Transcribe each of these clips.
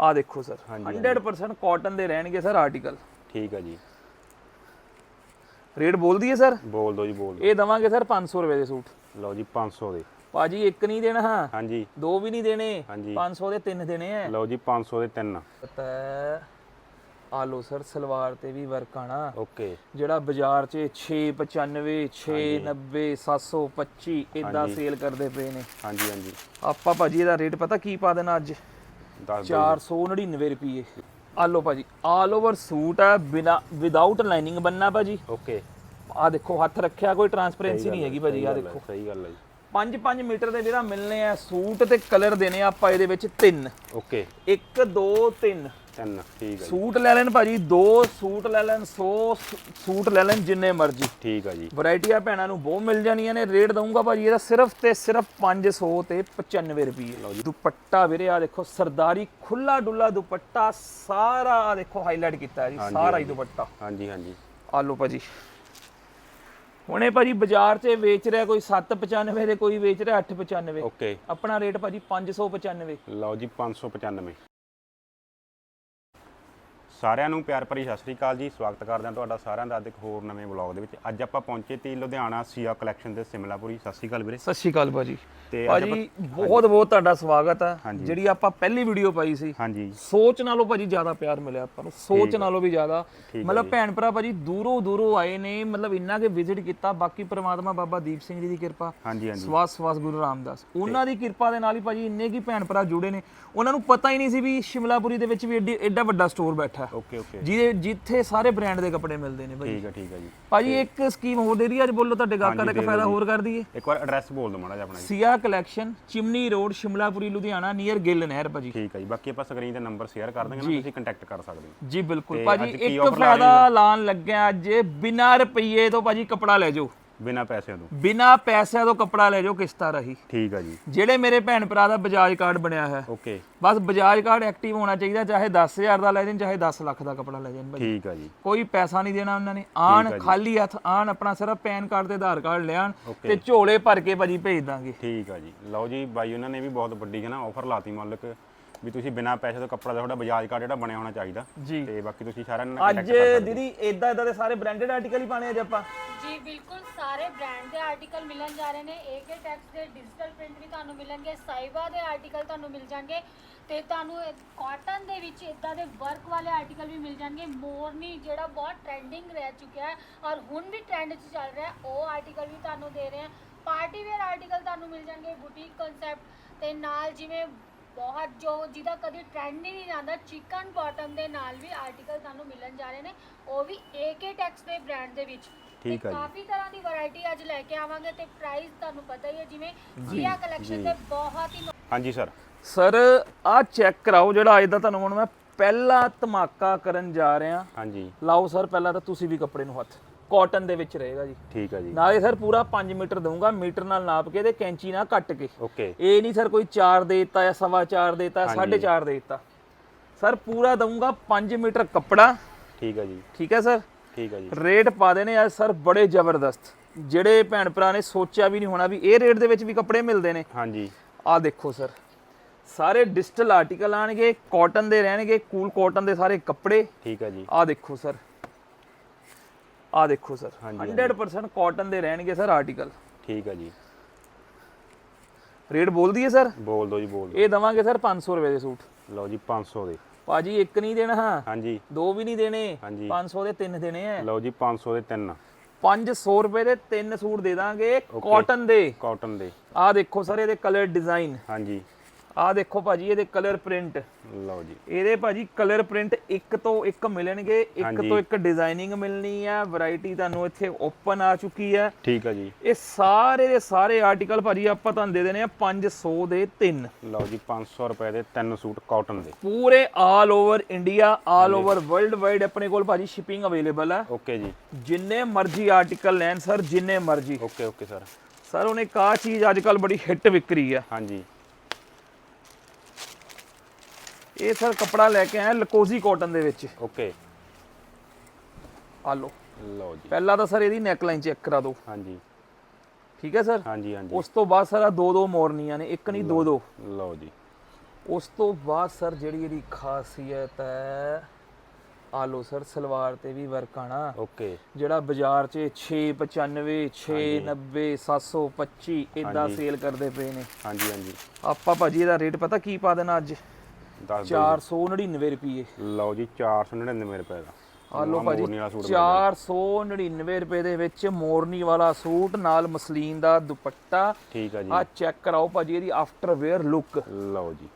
ਆ ਦੇਖੋ ਸਰ ਹਾਂਜੀ, 100% ਕਾਟਨ ਦੇ ਰਹਿਣਗੇ ਸਰ ਆਰਟੀਕਲ ਠੀਕ ਹੈ ਜੀ। ਰੇਟ ਬੋਲ ਦਈਏ ਸਰ? ਬੋਲ ਦਿਓ ਜੀ ਬੋਲ ਇਹ ਦਵਾਂਗੇ ਸਰ 500 ਰੁਪਏ ਦੇ ਸੂਟ। ਲਓ ਜੀ 500 ਦੇ। ਭਾਜੀ ਇੱਕ ਨਹੀਂ ਦੇਣਾ। ਹਾਂ ਹਾਂਜੀ। ਦੋ ਵੀ ਨਹੀਂ ਦੇਣੇ। ਹਾਂਜੀ। 500 ਦੇ ਤਿੰਨ ਦੇਣੇ ਐ। ਲਓ ਜੀ 500 ਦੇ ਤਿੰਨ। ਪਤਾ ਆ ਲੋ ਸਰ ਸਲਵਾਰ ਤੇ ਵੀ ਵਰਕ ਆਣਾ ਓਕੇ। ਜਿਹੜਾ ਬਾਜ਼ਾਰ 'ਚ 695 690 725 ਇਦਾਂ ਸੇਲ ਕਰਦੇ ਪਏ ਨੇ। ਹਾਂਜੀ ਹਾਂਜੀ। ਆਪਾਂ ਭਾਜੀ ਇਹਦਾ ਰੇਟ ਪਤਾ ਕੀ ਪਾ ਦੇਣਾ ਅੱਜ? 499 ਰੁਪਏ ਆ ਲੋ ਭਾਜੀ ਆਲ ਓਵਰ ਸੂਟ ਹੈ ਬਿਨਾ ਵਿਦਆਊਟ ਲਾਈਨਿੰਗ ਬੰਨਾ ਭਾਜੀ। ਓਕੇ। ਆ ਦੇਖੋ ਹੱਥ ਰੱਖਿਆ ਕੋਈ ਟਰਾਂਸਪੇਰੈਂਸੀ ਨਹੀਂ ਹੈਗੀ ਭਾਜੀ ਆ ਦੇਖੋ। ਸਹੀ ਗੱਲ ਹੈ ਜੀ। 5-5 ਮੀਟਰ ਦੇ ਜਿਹੜਾ ਮਿਲਨੇ ਆ ਸੂਟ ਤੇ ਕਲਰ ਦੇਣੇ ਆ ਆਪਾਂ ਇਹਦੇ ਵਿੱਚ ਤਿੰਨ। ਓਕੇ। 1 2 3 ਤਿੰਨ ਠੀਕ ਹੈ ਜੀ। ਸੂਟ ਲੈ ਲੈਣ ਭਾਜੀ ਦੋ ਸੂਟ ਲੈ ਲੈਣ 100 ਸੂਟ ਲੈ ਲੈਣ ਜਿੰਨੇ ਮਰਜ਼ੀ। ਠੀਕ ਹੈ ਜੀ। ਵੈਰਾਈਟੀ ਆ ਭੈਣਾਂ ਨੂੰ ਬਹੁਤ ਮਿਲ ਜਾਣੀਆਂ ਨੇ ਰੇਟ ਦਊਂਗਾ ਭਾਜੀ ਇਹਦਾ ਸਿਰਫ ਤੇ ਸਿਰਫ 500 ਤੇ 95 ਰੁਪਏ ਲਓ ਜੀ। ਦੁਪੱਟਾ ਵੀਰੇ ਆ ਦੇਖੋ ਸਰਦਾਰੀ ਖੁੱਲਾ ਡੁੱਲਾ ਦੁਪੱਟਾ ਸਾਰਾ ਆ ਦੇਖੋ ਹਾਈਲਾਈਟ ਕੀਤਾ ਜੀ ਸਾਰਾ ਹੀ ਦੁਪੱਟਾ। ਹਾਂਜੀ ਹਾਂਜੀ। ਆ ਲਓ ਭਾਜੀ। ਹੁਣੇ ਭਾਜੀ ਬਾਜ਼ਾਰ 'ਚ ਵੇਚ ਰਿਹਾ ਕੋਈ 795 ਦੇ ਕੋਈ ਵੇਚ ਰਿਹਾ 895 ਓਕੇ। ਆਪਣਾ ਰੇਟ ਭਾਜੀ 595 ਲਓ ਜੀ 595 ਸਾਰਿਆਂ ਨੂੰ ਪਿਆਰ ਭਰੀ ਸਤਿ ਸ੍ਰੀ ਅਕਾਲ ਜੀ। ਸਵਾਗਤ ਕਰਦੇ ਹਾਂ ਤੁਹਾਡਾ ਸਾਰਿਆਂ ਦਾ ਅੱਜ ਇੱਕ ਹੋਰ ਨਵੇਂ ਵਲੌਗ ਦੇ ਵਿੱਚ। ਅੱਜ ਆਪਾਂ ਪਹੁੰਚੇ ਤੀ ਲੁਧਿਆਣਾ ਸੀਆ ਕਲੈਕਸ਼ਨ ਦੇ ਸਿਮਲਾਪੁਰੀ। ਸਤਿ ਸ੍ਰੀ ਅਕਾਲ ਵੀਰੇ। ਸਤਿ ਸ਼੍ਰੀ ਅਕਾਲ ਭਾਜੀ। ਤੇ ਅੱਜ ਭਾਜੀ ਬਹੁਤ ਬਹੁਤ ਤੁਹਾਡਾ ਸਵਾਗਤ ਹਾਂਜੀ। ਜਿਹੜੀ ਆਪਾਂ ਪਹਿਲੀ ਵੀਡੀਓ ਪਾਈ ਸੀ। ਹਾਂਜੀ। ਸੋਚ ਨਾਲੋਂ ਭਾਜੀ ਜ਼ਿਆਦਾ ਪਿਆਰ ਮਿਲਿਆ ਆਪਾਂ ਨੂੰ। ਸੋਚ ਨਾਲੋਂ ਵੀ ਜ਼ਿਆਦਾ। ਠੀਕ ਮਤਲਬ ਭੈਣ ਭਰਾ ਭਾਜੀ ਦੂਰੋਂ ਦੂਰੋਂ ਆਏ ਨੇ। ਮਤਲਬ ਇੰਨਾ ਕਿ ਵਿਜ਼ਿਟ ਕੀਤਾ। ਬਾਕੀ ਪ੍ਰਮਾਤਮਾ ਬਾਬਾ ਦੀਪ ਸਿੰਘ ਜੀ ਦੀ ਕਿਰਪਾ। ਹਾਂਜੀ ਹਾਂਜੀ। ਸਵਾਸ ਸਵਾਸ ਗੁਰੂ ਰਾਮਦਾਸ। ਉਹਨਾਂ ਦੀ ਕਿਰਪਾ ਦੇ ਨਾਲ ਹੀ ਭਾਜੀ ਇੰਨੇ ਕੀ ਭੈਣ ਭਰਾ ਜੁੜੇ ਨੇ। ਉਹਨਾਂ ਨੂੰ ਪਤਾ ਹੀ ਨਹੀਂ ਸੀ ਵੀ ਸ਼ਿਮਲਾਪੁਰੀ ਦੇ ਵਿੱਚ ਵੀ ਐਡੀ ਐਡਾ ਵੱਡਾ ਸਟੋਰ ਬੈਠਾ। ਹੈ ਓਕੇ ਓਕੇ ਜਿਹਦੇ ਜਿੱਥੇ ਸਾਰੇ ਬ੍ਰਾਂਡ ਦੇ ਕੱਪੜੇ ਮਿਲਦੇ ਨੇ ਭਾਜੀ। ਠੀਕ ਹੈ ਠੀਕ ਹੈ ਜੀ। ਭਾਜੀ ਇੱਕ ਸਕੀਮ ਹੋਰ ਦੇ ਰਹੀ ਅੱਜ ਬੋਲੋ ਤੁਹਾਡੇ ਗਾਹਕਾਂ ਦਾ ਇੱਕ ਫਾਇਦਾ ਹੋਰ ਕਰ ਦਈਏ। ਇੱਕ ਵਾਰ ਐਡਰੈਸ ਬੋਲ ਦਿਓ ਮਾੜਾ ਜਿਹਾ ਆਪਣਾ ਜੀ। Siya collection chimney road Shimlapuri Ludhiana near Gill ਨਹਿਰ ਭਾਜੀ। ਠੀਕ ਹੈ ਜੀ। ਬਾਕੀ ਆਪਾਂ ਸਕਰੀਨ ਤੇ ਨੰਬਰ ਸ਼ੇਅਰ ਕਰ ਦਾਂਗੇ ਨਾ ਤੁਸੀਂ ਕੰਟੈਕਟ ਕਰ ਸਕਦੇ ਹੋ। ਜੀ ਬਿਲਕੁਲ। ਭਾਜੀ ਇੱਕ ਫਾਇਦਾ ਐਲਾਨ ਲੱਗਿਆ ਅੱਜ ਬਿਨਾ ਰੁਪਈਏ ਤੋਂ ਭਾਜੀ ਕਪੜਾ ਲੈ ਜਾਓ। ਬਿਨਾਂ ਪੈਸਿਆਂ ਤੋਂ। ਬਿਨਾ ਪੈਸਿਆਂ ਤੋਂ ਕਪੜਾ ਲੈ ਜਾਓ ਕਿਸ਼ਤਾਂ ਰਹੀ। ਠੀਕ ਹੈ ਜੀ। ਜਿਹੜੇ ਮੇਰੇ ਭੈਣ ਭਰਾ ਦਾ ਬਜਾਜ ਕਾਰਡ ਬਣਿਆ ਹੈ ਓਕੇ। ਬਸ ਬਜਾਜ ਕਾਰਡ ਐਕਟਿਵ ਹੋਣਾ ਚਾਹੀਦਾ ਚਾਹੇ 10000 ਦਾ ਲੈ ਜਾਣ ਚਾਹੇ 10 ਲੱਖ ਦਾ ਕਪੜਾ ਲੈ ਜਾਣ ਠੀਕ ਹੈ ਜੀ। ਕੋਈ ਪੈਸਾ ਨਹੀਂ ਦੇਣਾ ਉਹਨਾਂ ਨੇ। ਆਣ ਖਾਲੀ ਹੱਥ ਆਣ ਆਪਣਾ ਸਿਰਫ ਪੈਨ ਕਾਰਡ ਤੇ ਆਧਾਰ ਕਾਰਡ ਲਿਆਣ ਤੇ ਝੋਲੇ ਭਰ ਕੇ ਭਾਜੀ ਭੇਜ ਦਾਂਗੇ। ਠੀਕ ਆ ਜੀ। ਲਓ ਜੀ ਬਾਈ ਉਹਨਾਂ ਨੇ ਵੀ ਬਹੁਤ ਵੱਡੀ ਹੈ ਨਾ ਆਫਰ ਲਾਤੀ ਮੰਨ ਲਓ ਕਿ ਵੀ ਤੁਸੀਂ ਬਿਨਾਂ ਪੈਸੇ ਤੋਂ ਕੱਪੜਾ ਦਾ ਤੁਹਾਡਾ ਬਜਾਜ ਕਾਰਡ ਜਿਹੜਾ ਬਣਿਆ ਹੋਣਾ ਚਾਹੀਦਾ। ਜੀ। ਤੇ ਬਾਕੀ ਤੁਸੀਂ ਸਾਰਿਆਂ ਨਾਲ ਅੱਜ ਦੀਦੀ ਇਦਾਂ ਇਦਾਂ ਦੇ ਸਾਰੇ ਬ੍ਰਾਂਡਡ ਆਰਟੀਕਲ ਹੀ ਪਾਣੇ ਅੱਜ ਆਪਾਂ। ਜੀ ਬਿਲਕੁਲ ਸਾਰੇ ਬ੍ਰਾਂਡ ਦੇ ਆਰਟੀਕਲ ਮਿਲਣ ਜਾ ਰਹੇ ਨੇ। ਏਕੇ ਟੈਕਸ ਦੇ ਡਿਜੀਟਲ ਪ੍ਰਿੰਟ ਵੀ ਤੁਹਾਨੂੰ ਮਿਲਣਗੇ ਸਾਈਬਾ ਦੇ ਆਰਟੀਕਲ ਤੁਹਾਨੂੰ ਮਿਲ ਜਾਣਗੇ ਤੇ ਤੁਹਾਨੂੰ ਕਾਟਨ ਦੇ ਵਿੱਚ ਇਦਾਂ ਦੇ ਵਰਕ ਵਾਲੇ ਆਰਟੀਕਲ ਵੀ ਮਿਲ ਜਾਣਗੇ। ਮੋਰਨੀ ਜਿਹੜਾ ਬਹੁਤ ਟ੍ਰੈਂਡਿੰਗ ਰਹਿ ਚੁੱਕਿਆ ਹੈ ਔਰ ਹੁਣ ਵੀ ਟ੍ਰੈਂਡ 'ਚ ਚੱਲ ਰਿਹਾ ਹੈ, ਉਹ ਆਰਟੀਕਲ ਵੀ ਤੁਹਾਨੂੰ ਦੇ ਰਹੇ ਹਾਂ। ਪਾਰਟੀ ਵੇਅਰ ਆਰਟੀਕਲ ਤੁਹਾਨੂੰ ਮਿਲ ਜਾਣਗੇ ਬੁਟੀਕ ਕਨਸੈਪਟ ਤੇ ਨਾਲ ਜਿਵੇਂ ਬਹੁਤ ਜੋ ਜਿਹਦਾ ਕਦੀ ਟ੍ਰੈਂਡ ਹੀ ਨਹੀਂ ਜਾਂਦਾ ਚਿਕਨ ਬਾਟਮ ਦੇ ਨਾਲ ਵੀ ਆਰਟੀਕਲ ਤੁਹਾਨੂੰ ਮਿਲਣ ਜਾ ਰਹੇ ਨੇ ਉਹ ਵੀ ਏਕੇ ਟੈਕਸ ਦੇ ਬ੍ਰਾਂਡ ਦੇ ਵਿੱਚ। ਠੀਕ ਆ ਜੀ। ਕਾਫੀ ਤਰ੍ਹਾਂ ਦੀ ਵੈਰਾਈਟੀ ਅੱਜ ਲੈ ਕੇ ਆਵਾਂਗੇ ਤੇ ਪ੍ਰਾਈਸ ਤੁਹਾਨੂੰ ਪਤਾ ਹੀ ਹੈ ਜਿਵੇਂ ਜੀਆ ਕਲੈਕਸ਼ਨ ਦੇ ਬਹੁਤ ਹੀ ਹਾਂਜੀ ਸਰ ਸਰ ਆਹ ਚੈੱਕ ਕਰਾਓ ਜਿਹੜਾ ਅੱਜ ਦਾ ਤੁਹਾਨੂੰ ਹੁਣ ਮੈਂ ਪਹਿਲਾ ਧਮਾਕਾ ਕਰਨ ਜਾ ਰਿਹਾ। ਹਾਂਜੀ। ਲਾਓ ਸਰ ਪਹਿਲਾਂ ਤਾਂ ਤੁਸੀਂ ਵੀ ਕੱਪੜੇ ਨੂੰ ਹੱਥ। ਕਾਟਨ ਦੇ ਵਿੱਚ ਰਹੇਗਾ ਜੀ। ਠੀਕ ਆ ਜੀ। ਨਾਲੇ ਸਰ ਪੂਰਾ 5 ਮੀਟਰ ਦਊਂਗਾ ਮੀਟਰ ਨਾਲ ਨਾਪ ਕੇ ਤੇ ਕੈਂਚੀ ਨਾਲ ਕੱਟ ਕੇ। ਓਕੇ। ਇਹ ਨਹੀਂ ਸਰ ਕੋਈ 4 ਦੇ ਦਿੱਤਾ ਜਾਂ ਸਵਾ 4 ਦੇ ਦਿੱਤਾ 4.5 ਦੇ ਦਿੱਤਾ। ਸਰ ਪੂਰਾ ਦਊਂਗਾ 5 ਮੀਟਰ ਕੱਪੜਾ। ਠੀਕ ਆ ਜੀ। ਠੀਕ ਹੈ ਸਰ? ਠੀਕ ਆ ਜੀ। ਰੇਟ ਪਾ ਦੇਣੇ ਅੱਜ ਸਰ ਬੜੇ ਜ਼ਬਰਦਸਤ। ਜਿਹੜੇ ਭੈਣ ਭਰਾ ਨੇ ਸੋਚਿਆ ਵੀ ਨਹੀਂ ਹੋਣਾ ਵੀ ਇਹ ਰੇਟ ਦੇ ਵਿੱਚ ਵੀ ਕੱਪੜੇ ਮਿਲਦੇ ਨੇ। ਹਾਂਜੀ। ਆਹ ਦੇਖੋ ਸਰ। ਸਾਰੇ ਡਿਜੀਟਲ ਆਰਟੀਕਲ ਆਣਗੇ ਕਾਟਨ ਦੇ ਰਹਿਣਗੇ ਕੂਲ ਕਾਟਨ ਦੇ ਸਾਰੇ ਕੱਪੜੇ। ਠੀਕ ਆ ਜੀ। ਆਹ ਦੇਖੋ ਸਰ। ਆਹ ਦੇਖੋ ਸਰ ਹਾਂਜੀ, 100% ਕਾਟਨ ਦੇ ਰਹਿਣਗੇ ਸਰ ਆਰਟੀਕਲ ਠੀਕ ਆ ਜੀ। ਰੇਟ ਬੋਲ ਦਈਏ ਸਰ? ਬੋਲ ਦਿਓ ਜੀ ਬੋਲ ਦਿਓ ਇਹ ਦਵਾਂਗੇ ਸਰ 500 ਰੁਪਏ ਦੇ ਸੂਟ। ਲਓ ਜੀ 500 ਦੇ। ਭਾਜੀ ਇੱਕ ਨਹੀਂ ਦੇਣਾ। ਹਾਂ ਹਾਂਜੀ। ਦੋ ਵੀ ਨਹੀਂ ਦੇਣੇ। ਹਾਂਜੀ। 500 ਦੇ ਤਿੰਨ ਦੇਣੇ ਆ ਲਓ ਜੀ 500 ਦੇ ਤਿੰਨ। 500 ਰੁਪਏ ਦੇ ਤਿੰਨ ਸੂਟ ਦੇ ਦਾਂਗੇ ਕਾਟਨ ਦੇ। ਕਾਟਨ ਦੇ। ਆਹ ਦੇਖੋ ਸਰ ਇਹਦੇ ਕਲਰ ਡਿਜ਼ਾਈਨ ਹਾਂਜੀ। ਆਹ ਦੇਖੋ ਭਾਜੀ ਇਹਦੇ ਕਲਰ ਪ੍ਰਿੰਟ ਲਓ ਜੀ। ਇਹਦੇ ਭਾਜੀ ਕਲਰ ਪ੍ਰਿੰਟ ਇੱਕ ਤੋਂ ਇੱਕ ਮਿਲਣਗੇ ਇੱਕ। ਤੋਂ ਇੱਕ ਡਿਜ਼ਾਈਨਿੰਗ ਮਿਲਣੀ ਹੈ ਵੈਰਾਈਟੀ ਤੁਹਾਨੂੰ ਇੱਥੇ ਓਪਨ ਆ ਚੁੱਕੀ ਹੈ ਠੀਕ ਆ ਜੀ। ਇਹ ਸਾਰੇ ਦੇ ਸਾਰੇ ਆਰਟੀਕਲ ਭਾਜੀ ਆਪਾਂ ਤੁਹਾਨੂੰ ਦੇ ਦੇਣੇ ਆ 500 ਦੇ ਤਿੰਨ। ਲਓ ਜੀ 500 ਰੁਪਏ ਦੇ ਤਿੰਨ ਸੂਟ ਕਾਟਨ ਦੇ। ਪੂਰੇ all over India all over world wide ਆਪਣੇ ਕੋਲ ਭਾਜੀ ਸ਼ਿਪਿੰਗ ਅਵੇਲੇਬਲ ਹੈ ਓਕੇ ਜੀ। ਜਿੰਨੇ ਮਰਜ਼ੀ ਆਰਟੀਕਲ ਲੈਣ ਸਰ ਜਿੰਨੇ ਮਰਜ਼ੀ। ਓਕੇ ਓਕੇ ਸਰ ਸਰ ਉਹਨੇ ਕਾ ਚੀਜ਼ ਅੱਜ ਕੱਲ ਬੜੀ ਹਿੱਟ ਵਿਕ ਰਹੀ ਆ। ਹਾਂਜੀ। ਇਹ ਸਰ ਕਪੜਾ ਲੈ ਕੇ ਆਇਆ ਲਕੋਜ਼ੀ ਕਾਟਨ ਦੇ ਵਿੱਚ। ਓਕੇ। ਆ ਲਓ। ਲਓ ਜੀ। ਪਹਿਲਾਂ ਤਾਂ ਸਰ ਇਹਦੀ ਨੈਕ ਲਾਈਨ ਚੈੱਕ ਕਰਾ ਦਿਓ। ਹਾਂਜੀ। ਠੀਕ ਹੈ ਸਰ? ਹਾਂਜੀ ਹਾਂਜੀ। ਉਸ ਤੋਂ ਬਾਅਦ ਸਰ ਆਹ ਦੋ ਦੋ ਮੋਰਨੀਆਂ ਨੇ ਇੱਕ ਨਹੀਂ ਦੋ ਦੋ। ਲਓ ਜੀ। ਉਸ ਤੋਂ ਬਾਅਦ ਸਰ ਜਿਹੜੀ ਇਹਦੀ ਖਾਸੀਅਤ ਹੈ ਆ ਲੋ ਸਰ ਸਲਵਾਰ ਤੇ ਵੀ ਵਰਕ ਆਣਾ। ਓਕੇ। ਜਿਹੜਾ ਬਾਜ਼ਾਰ 'ਚ 695 690 725 ਇਦਾਂ। ਸੇਲ ਕਰਦੇ ਪਏ ਨੇ। ਹਾਂਜੀ ਹਾਂਜੀ। ਆਪਾਂ ਭਾਜੀ ਇਹਦਾ ਰੇਟ ਪਤਾ ਕੀ ਪਾ ਦੇਣਾ ਅੱਜ? ਦੱਸ ਦਿਓ 499 ਰੁਪਏ। ਲਓ ਜੀ 499 ਰੁਪਏ ਦਾ। ਆ ਲੋ ਭਾਜੀ ਮੋਰਨੀ ਵਾਲਾ ਸੂਟ ਮਿਲ ਜਾਣਾ। 499 ਰੁਪਏ ਦੇ ਵਿੱਚ ਮੋਰਨੀ ਵਾਲਾ ਸੂਟ ਨਾਲ ਮਸਲੀਨ ਦਾ ਦੁਪੱਟਾ। ਠੀਕ ਆ ਜੀ। ਆ ਚੈੱਕ ਕਰਾਓ ਭਾਜੀ ਇਹਦੀ ਆਫਟਰ ਵੇਅਰ ਲੁੱਕ ਲਓ ਜੀ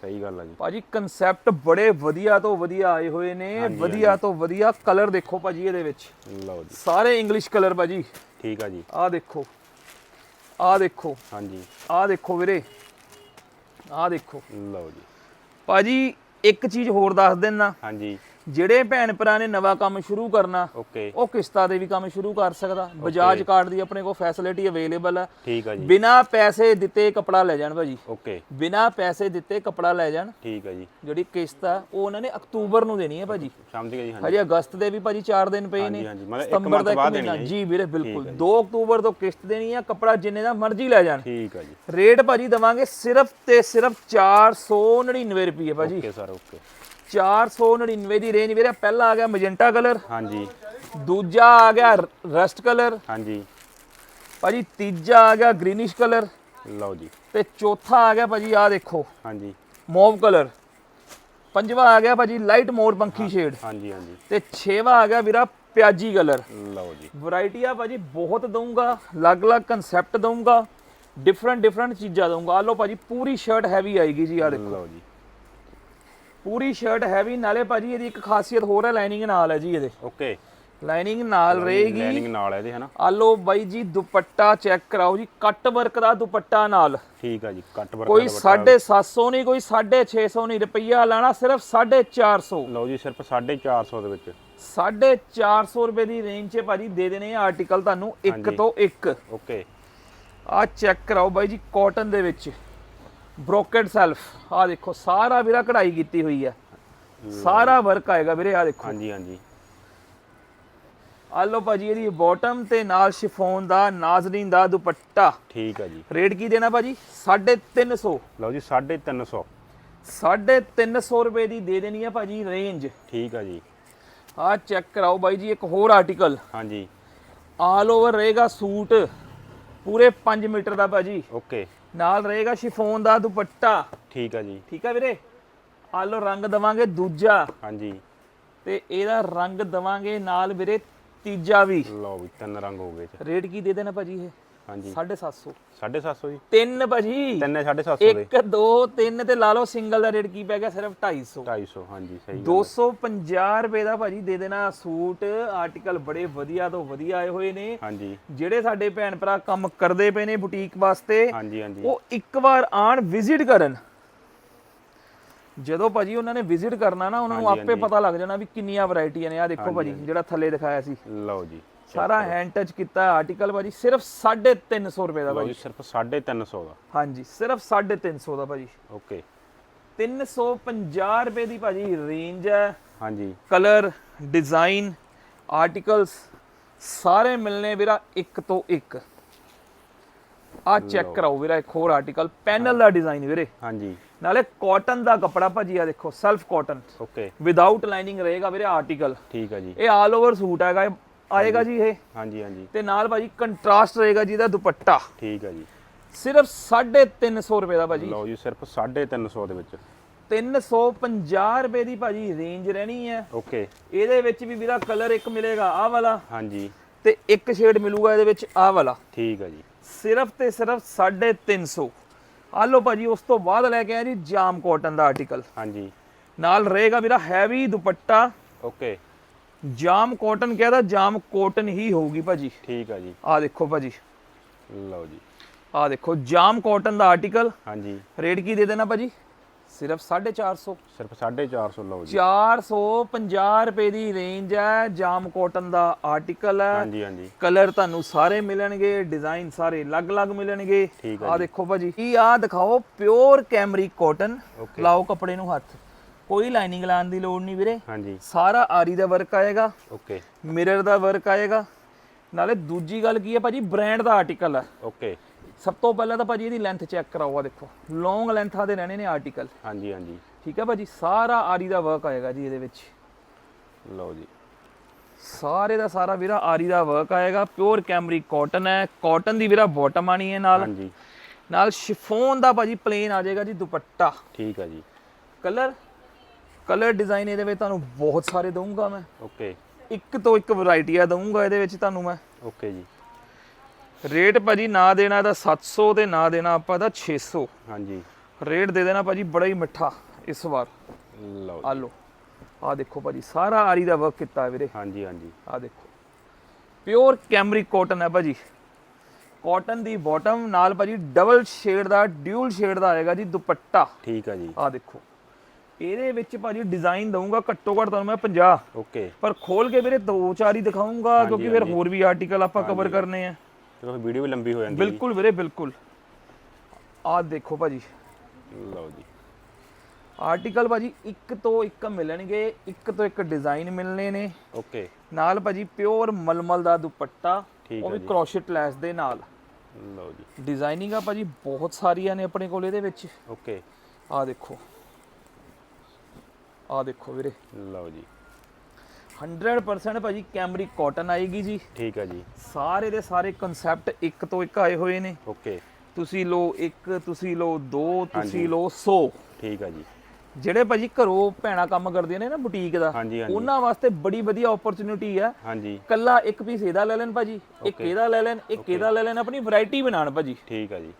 ਸਹੀ ਗੱਲ ਆ ਜੀ। ਭਾਜੀ ਕਨਸੈਪਟ ਬੜੇ ਵਧੀਆ ਤੋਂ ਵਧੀਆ ਆਏ ਹੋਏ ਨੇ। ਵਧੀਆ ਤੋਂ ਵਧੀਆ ਕਲਰ ਦੇਖੋ ਭਾਜੀ ਇਹਦੇ ਵਿੱਚ। ਲਓ ਜੀ। ਸਾਰੇ ਇੰਗਲਿਸ਼ ਕਲਰ ਭਾਜੀ। ਠੀਕ ਆ ਜੀ। ਆਹ ਦੇਖੋ ਆਹ ਦੇਖੋ। ਹਾਂਜੀ। ਆਹ ਦੇਖੋ ਵੀਰੇ। ਆਹ ਦੇਖੋ। ਲਓ ਜੀ। ਭਾਜੀ ਇੱਕ ਚੀਜ਼ ਹੋਰ ਦੱਸ ਦਿੰਨਾ ਹਾਂਜੀ। ਜਿਹੜੇ ਭੈਣ ਭਰਾ ਨੇ ਨਵਾਂ ਕੰਮ ਸ਼ੁਰੂ ਕਰਨਾ ਓਕੇ ਉਹ ਕਿਸ਼ਤਾਂ ਦੇ ਵੀ ਕੰਮ ਸ਼ੁਰੂ ਕਰ ਸਕਦਾ। ਬਜਾਜ ਕਾਰਡ ਦੀ ਆਪਣੇ ਕੋਲ ਫੈਸਿਲਿਟੀ ਅਵੇਲੇਬਲ ਹੈ ਠੀਕ ਆ ਜੀ। ਬਿਨਾ ਪੈਸੇ ਦਿੱਤੇ ਕਪੜਾ ਲੈ ਜਾਣ ਭਾਜੀ। ਓਕੇ ਬਿਨਾ ਪੈਸੇ ਦਿੱਤੇ ਕਪੜਾ ਲੈ ਜਾਣ। ਠੀਕ ਆ ਜੀ। ਜਿਹੜੀ ਕਿਸ਼ਤ ਆ ਉਹ ਉਹਨਾਂ ਨੇ ਅਕਤੂਬਰ ਨੂੰ ਦੇਣੀ ਹੈ ਭਾਜੀ। ਸਮਝ ਗਏ ਜੀ ਹਾਂਜੀ। ਹਜੇ ਅਗਸਤ ਦੇ ਵੀ ਭਾਜੀ 4 ਦਿਨ ਪਏ ਨੇ। ਸਤੰਬਰ ਦਾ ਇੱਕ ਮਹੀਨਾ। ਹੈ ਜੀ। ਵੀਰੇ ਬਿਲਕੁਲ। 2 ਅਕਤੂਬਰ ਤੋਂ ਕਿਸ਼ਤ ਦੇਣੀ ਆ ਕਪੜਾ ਜਿੰਨੇ ਦਾ ਮਰਜ਼ੀ ਲੈ ਜਾਣ। ਠੀਕ ਆ ਜੀ। ਰੇਟ ਭਾਜੀ ਦਵਾਂਗੇ ਸਿਰਫ ਤੇ ਸਿਰਫ 499 ਰੁਪਏ ਭਾਜੀ। ਓਕੇ ਸਰ ਓਕੇ 499 ਦੀ ਰੇਂਜ ਵੀਰੇ ਪਹਿਲਾ ਆ ਗਿਆ ਮੈਜੈਂਟਾ ਕਲਰ ਹਾਂਜੀ। ਦੂਜਾ ਆ ਗਿਆ ਰਸਟ ਕਲਰ ਹਾਂਜੀ। ਭਾਜੀ ਤੀਜਾ ਆ ਗਿਆ ਗ੍ਰੀਨਿਸ਼ ਕਲਰ ਲਓ ਜੀ। ਤੇ ਚੌਥਾ ਆ ਗਿਆ ਭਾਜੀ ਆ ਦੇਖੋ ਹਾਂਜੀ। ਮੌਵ ਕਲਰ ਪੰਜਵਾਂ ਆ ਗਿਆ ਭਾਜੀ ਲਾਈਟ ਮੋਰ ਪੰਖੀ ਸ਼ੇਡ ਹਾਂਜੀ ਹਾਂਜੀ। ਤੇ ਛੇਵਾਂ ਆ ਗਿਆ ਵੀਰਾ ਪਿਆਜੀ ਕਲਰ ਲਓ ਜੀ। ਵੈਰਾਈਟੀ ਆ ਭਾਜੀ ਬਹੁਤ ਦਊਂਗਾ ਅਲੱਗ-ਅਲੱਗ ਕਨਸੈਪਟ ਦਊਂਗਾ ਡਿਫਰੈਂਟ ਡਿਫਰੈਂਟ ਚੀਜ਼ਾਂ ਦਊਂਗਾ। ਆ ਲਓ ਭਾਜੀ ਪੂਰੀ ਸ਼ਰਟ ਹੈਵੀ ਆਏਗੀ ਜੀ ਆ ਦੇਖੋ। ਲਓ ਜੀ। ਪੂਰੀ ਸ਼ਰਟ ਹੈਵੀ ਨਾਲੇ ਭਾਜੀ ਇਹਦੀ ਇੱਕ ਖਾਸੀਅਤ ਹੋਰ ਹੈ ਲਾਈਨਿੰਗ ਨਾਲ ਹੈ ਜੀ ਇਹਦੇ। ਓਕੇ ਲਾਈਨਿੰਗ ਨਾਲ ਰਹੇਗੀ। ਲਾਈਨਿੰਗ ਨਾਲ ਹੈ ਇਹਦੇ ਹਨਾ? ਆ ਲਓ ਬਾਈ ਜੀ ਦੁਪੱਟਾ ਚੈੱਕ ਕਰਾਓ ਜੀ ਕੱਟ ਵਰਕ ਦਾ ਦੁਪੱਟਾ ਨਾਲ। ਠੀਕ ਆ ਜੀ ਕੱਟ ਵਰਕ ਕੋਈ 750 ਨਹੀਂ ਕੋਈ 650 ਨਹੀਂ ਰੁਪਈਆ ਲਾਣਾ ਸਿਰਫ 450 ਲਓ ਜੀ ਸਿਰਫ 450 ਦੇ ਵਿੱਚ। 450 ਰੁਪਏ ਦੀ ਰੇਂਜ 'ਚ ਭਾਜੀ ਦੇ ਦੇਣੇ ਆ ਆਰਟੀਕਲ ਤੁਹਾਨੂੰ ਇੱਕ। ਤੋਂ ਇੱਕ। ਓਕੇ ਆ ਚੈੱਕ ਕਰਾਓ ਬਾਈ ਜੀ ਕਾਟਨ ਦੇ ਵਿੱਚ। ਬ੍ਰੋਕੇਡ ਸੈਲਫ ਆ ਦੇਖੋ ਸਾਰਾ ਵੀਰਾ ਕਢਾਈ ਕੀਤੀ ਹੋਈ ਹੈ ਸਾਰਾ ਵਰਕ ਆਏਗਾ ਵੀਰੇ ਆ ਦੇਖੋ। ਹਾਂਜੀ ਹਾਂਜੀ। ਆ ਭਾਜੀ ਇਹਦੀ ਬਾਟਮ ਤੇ ਨਾਲ ਸ਼ਿਫੋਨ ਦਾ ਨਾਜ਼ਰੀਨ ਦਾ ਦੁਪੱਟਾ। ਠੀਕ ਆ ਜੀ। ਰੇਟ ਕੀ ਦੇਣਾ ਭਾਜੀ? 350 ਲਓ ਜੀ 350 350 ਰੁਪਏ ਦੀ ਦੇ ਦੇਣੀ ਹੈ ਭਾਜੀ ਰੇਂਜ ਠੀਕ ਆ ਜੀ। ਆ ਚੈੱਕ ਕਰਾਓ ਬਾਈ ਜੀ ਇੱਕ ਹੋਰ ਆਰਟੀਕਲ ਹਾਂਜੀ। ਆਲ ਓਵਰ ਰਹੇਗਾ ਸੂਟ। ਪੂਰੇ 5 ਮੀਟਰ ਦਾ ਭਾਜੀ। ਓਕੇ। ਨਾਲ ਰਹੇਗਾ ਸ਼ਿਫੋਨ ਦਾ ਦੁਪੱਟਾ। ਠੀਕ ਆ ਜੀ। ਠੀਕ ਆ ਵੀਰੇ? ਆਲੋ ਰੰਗ ਦਵਾਂਗੇ ਦੂਜਾ। ਹਾਂਜੀ। ਤੇ ਇਹਦਾ ਰੰਗ ਦਵਾਂਗੇ ਨਾਲ ਵੀਰੇ ਤੀਜਾ ਵੀ। ਲਓ ਵੀ ਤਿੰਨ ਰੰਗ ਹੋ ਗਏ ਰੇਟ ਕੀ ਦੇ ਦੇਣਾ ਭਾਜੀ ਇਹ? ਹਾਂਜੀ। 750 750 ਜੀ। ਤਿੰਨ ਭਾਜੀ। ਤਿੰਨੇ 750 ਦੇ। 1 2 3 ਤੇ ਲਾ ਲਓ ਸਿੰਗਲ ਦਾ ਰੇਟ ਕੀ ਪੈ ਗਿਆ? ਸਿਰਫ 250 250 ਹਾਂਜੀ ਸਹੀ ਗੱਲ 250 ਰੁਪਏ ਦਾ ਭਾਜੀ ਦੇ ਦੇਣਾ ਸੂਟ। ਆਰਟੀਕਲ ਬੜੇ ਵਧੀਆ ਤੋਂ ਵਧੀਆ ਆਏ ਹੋਏ ਨੇ। ਹਾਂਜੀ। ਜਿਹੜੇ ਸਾਡੇ ਭੈਣ ਭਰਾ ਕੰਮ ਕਰਦੇ ਪਏ ਨੇ ਬੁਟੀਕ ਵਾਸਤੇ ਹਾਂਜੀ ਹਾਂਜੀ। ਉਹ ਇੱਕ ਵਾਰ ਆਣ ਵਿਜ਼ਿਟ ਕਰਨ। ਜਦੋਂ ਭਾਜੀ ਉਹਨਾਂ ਨੇ ਵਿਜ਼ਿਟ ਕਰਨਾ ਨਾ ਉਹਨਾਂ ਨੂੰ ਆਪੇ। ਪਤਾ ਲੱਗ ਜਾਣਾ ਵੀ ਕਿੰਨੀਆਂ ਵੈਰਾਈਟੀਆਂ ਨੇ। ਆ ਦੇਖੋ ਭਾਜੀ ਜਿਹੜਾ ਥੱਲੇ ਦਿਖਾਇਆ ਸੀ। ਲਓ ਜੀ। ਸਾਰਾ ਹੈਂਡ ਟੱਚ ਕੀਤਾ ਆਰਟੀਕਲ ਭਾਜੀ ਸਿਰਫ 350 ਰੁਪਏ ਦਾ ਭਾਜੀ। ਸਿਰਫ 350 ਦਾ। ਹਾਂਜੀ ਸਿਰਫ 350 ਦਾ ਭਾਜੀ। ਓਕੇ 350 ਰੁਪਏ ਦੀ ਭਾਜੀ ਰੇਂਜ ਹੈ। ਹਾਂਜੀ। ਕਲਰ ਡਿਜ਼ਾਈਨ ਆਰਟੀਕਲਸ ਸਾਰੇ ਮਿਲਨੇ ਵੀਰਾ ਇੱਕ ਤੋਂ ਇੱਕ। ਆ ਚੈੱਕ ਕਰਾਓ ਵੀਰਾ ਇੱਕ ਹੋਰ ਆਰਟੀਕਲ ਪੈਨਲ ਦਾ ਡਿਜ਼ਾਈਨ ਵੀਰੇ। ਹਾਂਜੀ। ਨਾਲੇ ਕਾਟਨ ਦਾ ਕੱਪੜਾ ਭਾਜੀ ਆ ਦੇਖੋ self cotton okay without lining ਰਹੇਗਾ ਵੀਰੇ ਆਰਟੀਕਲ ਠੀਕ ਆ ਜੀ। ਇਹ ਆਲ ਓਵਰ ਸੂਟ ਹੈਗਾ ਆਏਗਾ ਜੀ ਇਹ? ਹਾਂਜੀ ਹਾਂਜੀ। ਤੇ ਨਾਲ ਭਾਜੀ ਕੰਟਰਾਸਟ ਰਹੇਗਾ ਜਿਹਦਾ ਦੁਪੱਟਾ। ਠੀਕ ਆ ਜੀ। ਸਿਰਫ 350 ਰੁਪਏ ਦਾ ਭਾਜੀ। ਲਓ ਜੀ ਸਿਰਫ 350 ਦੇ ਵਿੱਚ। 350 ਰੁਪਏ ਦੀ ਭਾਜੀ ਰੇਂਜ ਰਹਿਣੀ ਹੈ। ਓਕੇ। ਇਹਦੇ ਵਿੱਚ ਵੀ ਵੀਰਾ ਕਲਰ ਇੱਕ ਮਿਲੇਗਾ ਆਹ ਵਾਲਾ। ਹਾਂਜੀ। ਤੇ ਇੱਕ ਸ਼ੇਡ ਮਿਲੂਗਾ ਇਹਦੇ ਵਿੱਚ ਆਹ ਵਾਲਾ। ਠੀਕ ਆ ਜੀ। ਸਿਰਫ ਤੇ ਸਿਰਫ 350 ਆ ਲਓ ਭਾਜੀ ਉਸ ਤੋਂ ਬਾਅਦ ਲੈ ਕੇ ਆਇਆ ਜੀ ਜਾਮ ਕਾਟਨ ਦਾ ਆਰਟੀਕਲ ਹਾਂਜੀ। ਨਾਲ ਰਹੇਗਾ ਵੀਰਾ heavy dupatta. Okay. Jam cotton ਕਹਿੰਦਾ ਜਾਮ ਕਾਟਨ ਹੀ ਹੋਊਗੀ ਭਾਜੀ। ਠੀਕ ਆ ਜੀ। ਆ ਦੇਖੋ ਭਾਜੀ। ਲਓ ਜੀ। ਆ ਦੇਖੋ ਜਾਮ ਕਾਟਨ ਦਾ ਆਰਟੀਕਲ ਹਾਂਜੀ। ਰੇਟ ਕੀ ਦੇ ਦੇਣਾ ਭਾਜੀ? ਸਿਰਫ 450 ਸਿਰਫ 450 ਲਓ ਜੀ। 450 ਰੁਪਏ ਦੀ ਰੇਂਜ ਹੈ ਜਾਮ ਕਾਟਨ ਦਾ ਆਰਟੀਕਲ ਹੈ। ਹਾਂਜੀ ਹਾਂਜੀ। ਕਲਰ ਤੁਹਾਨੂੰ ਸਾਰੇ ਮਿਲਣਗੇ ਡਿਜ਼ਾਈਨ ਸਾਰੇ ਅਲੱਗ-ਅਲੱਗ ਮਿਲਣਗੇ। ਆ ਦੇਖੋ ਭਾਜੀ ਇਹ ਆ ਦਿਖਾਓ ਪਿਓਰ ਕੈਮਰਿਕ ਕਾਟਨ. ਲਾਓ ਕੱਪੜੇ ਨੂੰ ਹੱਥ। ਕੋਈ ਲਾਈਨਿੰਗ ਲਾਉਣ ਦੀ ਲੋੜ ਨਹੀਂ ਵੀਰੇ। ਹਾਂਜੀ। ਸਾਰਾ ਆਰੀ ਦਾ ਵਰਕ ਆਏਗਾ। ਓਕੇ ਮਿਰਰ ਦਾ ਵਰਕ ਆਏਗਾ। ਨਾਲੇ ਦੂਜੀ ਗੱਲ ਕੀ ਹੈ ਭਾਜੀ ਬ੍ਰਾਂਡ ਦਾ ਆਰਟੀਕਲ ਹੈ। ਓਕੇ ਸਭ ਤੋਂ ਪਹਿਲਾਂ ਤਾਂ ਭਾਜੀ ਇਹਦੀ ਲੈਂਥ ਚੈੱਕ ਕਰਾਓ ਆ ਦੇਖੋ। ਲੌਂਗ ਲੈਂਥਾਂ ਦੇ ਰਹਿਣੇ ਨੇ ਆਰਟੀਕਲ ਹਾਂਜੀ ਹਾਂਜੀ। ਠੀਕ ਹੈ ਭਾਜੀ ਸਾਰਾ ਆਰੀ ਦਾ ਵਰਕ ਆਏਗਾ ਜੀ ਇਹਦੇ ਵਿੱਚ। ਲਓ ਜੀ। ਸਾਰੇ ਦਾ ਸਾਰਾ ਵੀਰਾ ਆਰੀ ਦਾ ਵਰਕ ਆਏਗਾ। ਪਿਓਰ ਕੈਮਰੀ ਕਾਟਨ ਹੈ। ਕਾਟਨ ਦੀ ਵੀਰਾ ਬਾਟਮ ਆਣੀ ਹੈ ਨਾਲ। ਹਾਂਜੀ। ਨਾਲ ਸ਼ਿਫੋਨ ਦਾ ਭਾਜੀ ਪਲੇਨ ਆ ਜਾਏਗਾ ਜੀ ਦੁਪੱਟਾ। ਠੀਕ ਹੈ ਜੀ। ਕਲਰ ਕਲਰ ਡਿਜ਼ਾਈਨ ਇਹਦੇ ਵਿੱਚ ਤੁਹਾਨੂੰ ਬਹੁਤ ਸਾਰੇ ਦਊਂਗਾ ਮੈਂ। ਓਕੇ ਇੱਕ ਤੋਂ ਇੱਕ ਵੈਰਾਈਟੀ ਆ ਦਊਂਗਾ ਇਹਦੇ ਵਿੱਚ ਤੁਹਾਨੂੰ ਮੈਂ। ਓਕੇ ਜੀ। ਰੇਟ ਭਾਜੀ ਨਾ ਦੇਣਾ ਇਹਦਾ 700 ਤੇ ਨਾ ਦੇਣਾ ਆਪਾਂ ਦਾ 600 ਹਾਂਜੀ। ਰੇਟ ਦੇ ਦੇਣਾ ਭਾਜੀ ਬੜਾ ਹੀ ਮਿੱਠਾ ਇਸ ਵਾਰ। ਲਓ ਆ ਲਓ। ਆ ਦੇਖੋ ਭਾਜੀ ਸਾਰਾ ਆਰੀ ਦਾ ਵਰਕ ਕੀਤਾ ਵੀਰੇ। ਹਾਂਜੀ ਹਾਂਜੀ। ਆ ਦੇਖੋ। ਪਿਓਰ ਕੈਮਰੀ ਕਾਟਨ ਹੈ ਭਾਜੀ। ਕਾਟਨ ਦੀ ਬਾਟਮ ਨਾਲ ਭਾਜੀ ਡਬਲ ਸ਼ੇਡ ਦਾ ਡਿਊਲ ਸ਼ੇਡ ਦਾ ਆਏਗਾ ਜੀ ਦੁਪੱਟਾ। ਠੀਕ ਹੈ ਜੀ। ਆ ਦੇਖੋ। ਇਹਦੇ ਵਿੱਚ ਭਾਜੀ ਡਿਜ਼ਾਈਨ ਦਊਂਗਾ ਘੱਟੋ ਘੱਟ ਤੁਹਾਨੂੰ ਮੈਂ 50 ਓਕੇ ਪਰ ਖੋਲ ਕੇ ਵੀਰੇ ਦੋ ਚਾਰ ਹੀ ਦਿਖਾਉਂਗਾ ਕਿਉਂਕਿ ਫਿਰ ਹੋਰ ਵੀ ਆਰਟੀਕਲ ਆਪਾਂ ਕਵਰ ਕਰਨੇ ਆ। ਚਲੋ ਵੀਡੀਓ ਵੀ ਲੰਬੀ ਹੋ ਜਾਂਦੀ ਬਿਲਕੁਲ ਵੀਰੇ ਬਿਲਕੁਲ। ਆ ਦੇਖੋ ਭਾਜੀ। ਲਓ ਜੀ। ਆਰਟੀਕਲ ਭਾਜੀ ਇੱਕ ਤੋਂ ਇੱਕ ਮਿਲਣਗੇ ਇੱਕ ਤੋਂ ਇੱਕ ਡਿਜ਼ਾਈਨ ਮਿਲਨੇ ਨੇ। ਓਕੇ ਨਾਲ ਭਾਜੀ ਪਿਓਰ ਮਲਮਲ ਦਾ ਦੁਪੱਟਾ ਉਹ ਵੀ। ਕਰੋਸ਼ਟ ਲੈਸ ਦੇ ਨਾਲ। ਲਓ ਜੀ। ਡਿਜ਼ਾਈਨਿੰਗ ਆ ਭਾਜੀ ਬਹੁਤ ਸਾਰੀਆਂ ਨੇ ਆਪਣੇ ਕੋਲ ਇਹਦੇ ਵਿੱਚ। ਓਕੇ ਆ ਦੇਖੋ। ਆ ਦੇਖੋ ਵੀਰੇ। ਲਓ ਜੀ। 100% ਭਾਜੀ ਕੈਮਰੀ ਕਾਟਨ ਆਏਗੀ ਜੀ। ਠੀਕ ਹੈ ਜੀ। ਸਾਰੇ ਦੇ ਸਾਰੇ ਕਨਸੈਪਟ ਇੱਕ ਤੋਂ ਇੱਕ ਆਏ ਹੋਏ ਨੇ। ਓਕੇ। ਤੁਸੀਂ ਲੋ 1 ਤੁਸੀਂ ਲੋ 2 ਤੁਸੀਂ ਲੋ 100 ਠੀਕ ਹੈ ਜੀ। ਜਿਹੜੇ ਭਾਜੀ ਘਰੋਂ ਭੈਣਾ ਕੰਮ ਕਰਦੇ ਨੇ ਨਾ ਬੁਟੀਕ ਦਾ ਉਹਨਾਂ ਵਾਸਤੇ ਬੜੀ ਵਧੀਆ ਓਪਰਚ्युनिटी ਆ। ਹਾਂਜੀ। ਕੱਲਾ ਇੱਕ ਪੀਸ ਇਹਦਾ ਲੈ ਲੈਣ ਭਾਜੀ ਇੱਕ ਇਹਦਾ ਲੈ ਲੈਣ ਇੱਕ ਇਹਦਾ ਲੈ ਲੈਣ ਆਪਣੀ ਵੈਰਾਈਟੀ ਬਣਾਣ ਭਾਜੀ। ਠੀਕ ਹੈ ਜੀ।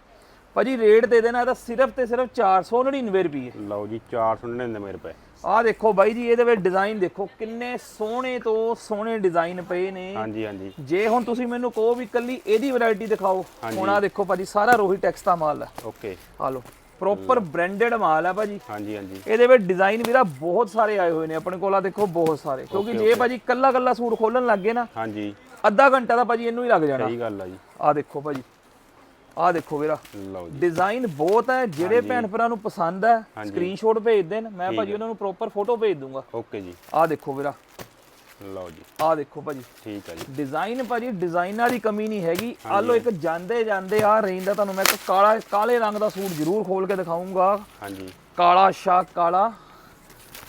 ਭਾਜੀ ਰੇਟ ਦੇ ਦੇਣਾ ਇਹਦਾ ਸਿਰਫ ਤੇ ਸਿਰਫ 499 ਰੁਪਏ। ਲਓ ਜੀ 499 ਰੁਪਏ। ਆਹ ਦੇਖੋ ਬਾਈ ਜੀ ਇਹਦੇ ਵਿੱਚ ਡਿਜ਼ਾਈਨ ਦੇਖੋ ਕਿੰਨੇ ਸੋਹਣੇ ਤੋਂ ਸੋਹਣੇ ਡਿਜ਼ਾਈਨ ਪਏ ਨੇ। ਹਾਂਜੀ ਹਾਂਜੀ। ਜੇ ਹੁਣ ਤੁਸੀਂ ਮੈਨੂੰ ਕਹੋ ਵੀ ਕੱਲੀ ਇਹਦੀ ਵੈਰਾਈਟੀ ਦਿਖਾਓ। ਹੁਣ ਆਹ ਦੇਖੋ ਭਾਜੀ ਸਾਰਾ ਰੋਹੀ ਟੈਕਸ ਦਾ ਮਾਲ ਹੈ। ਓਕੇ। ਆ ਲਓ ਪ੍ਰੋਪਰ ਬ੍ਰਾਂਡਡ ਮਾਲ ਹੈ ਭਾਜੀ। ਹਾਂਜੀ ਹਾਂਜੀ। ਇਹਦੇ ਵਿੱਚ ਡਿਜ਼ਾਈਨ ਵੀਰਾ ਬਹੁਤ ਸਾਰੇ ਆਏ ਹੋਏ ਨੇ ਆਪਣੇ ਕੋਲ ਆ ਦੇਖੋ ਬਹੁਤ ਸਾਰੇ। ਕਿਉਂਕਿ ਜੇ. ਭਾਜੀ ਕੱਲਾ ਕੱਲਾ ਸੂਟ ਖੋਲਣ ਲੱਗੇ ਨਾ ਹਾਂਜੀ। ਅੱਧਾ ਘੰਟਾ ਤਾਂ ਭਾਜੀ ਇਹਨੂੰ ਹੀ ਲੱਗ ਜਾਣਾ। ਸਹੀ ਗੱਲ ਆ ਜੀ। ਆ ਦੇਖੋ ਭਾਜੀ ਆ ਦੇਖੋ ਵੀਰਾ ਲਓ ਜੀ। ਡਿਜ਼ਾਈਨ ਬਹੁਤ ਹੈ ਜਿਹੜੇ। ਭੈਣ ਭਰਾ ਨੂੰ ਪਸੰਦ ਹੈ। ਸਕਰੀਨਸ਼ਾਟ ਭੇਜ ਦੇਣ ਮੈਂ ਭਾਜੀ। ਉਹਨਾਂ ਨੂੰ ਪ੍ਰੋਪਰ ਫੋਟੋ ਭੇਜ ਦੂੰਗਾ। ਓਕੇ ਜੀ। ਆ ਦੇਖੋ ਵੀਰਾ। ਲਓ ਜੀ। ਆ ਦੇਖੋ ਭਾਜੀ। ਠੀਕ ਹੈ ਜੀ। ਡਿਜ਼ਾਈਨ ਭਾਜੀ ਡਿਜ਼ਾਈਨਾਂ ਦੀ ਕਮੀ ਨਹੀਂ ਹੈਗੀ। ਆ ਲੋ ਇੱਕ ਜਾਂਦੇ ਜਾਂਦੇ ਆ ਰੇਂਜ ਦਾ ਤੁਹਾਨੂੰ ਮੈਂ ਇੱਕ ਕਾਲਾ ਕਾਲੇ ਰੰਗ ਦਾ ਸੂਟ ਜ਼ਰੂਰ ਖੋਲ ਕੇ ਦਿਖਾਉਂਗਾ ਹਾਂਜੀ। ਕਾਲਾ ਸ਼ਾ ਕਾਲਾ।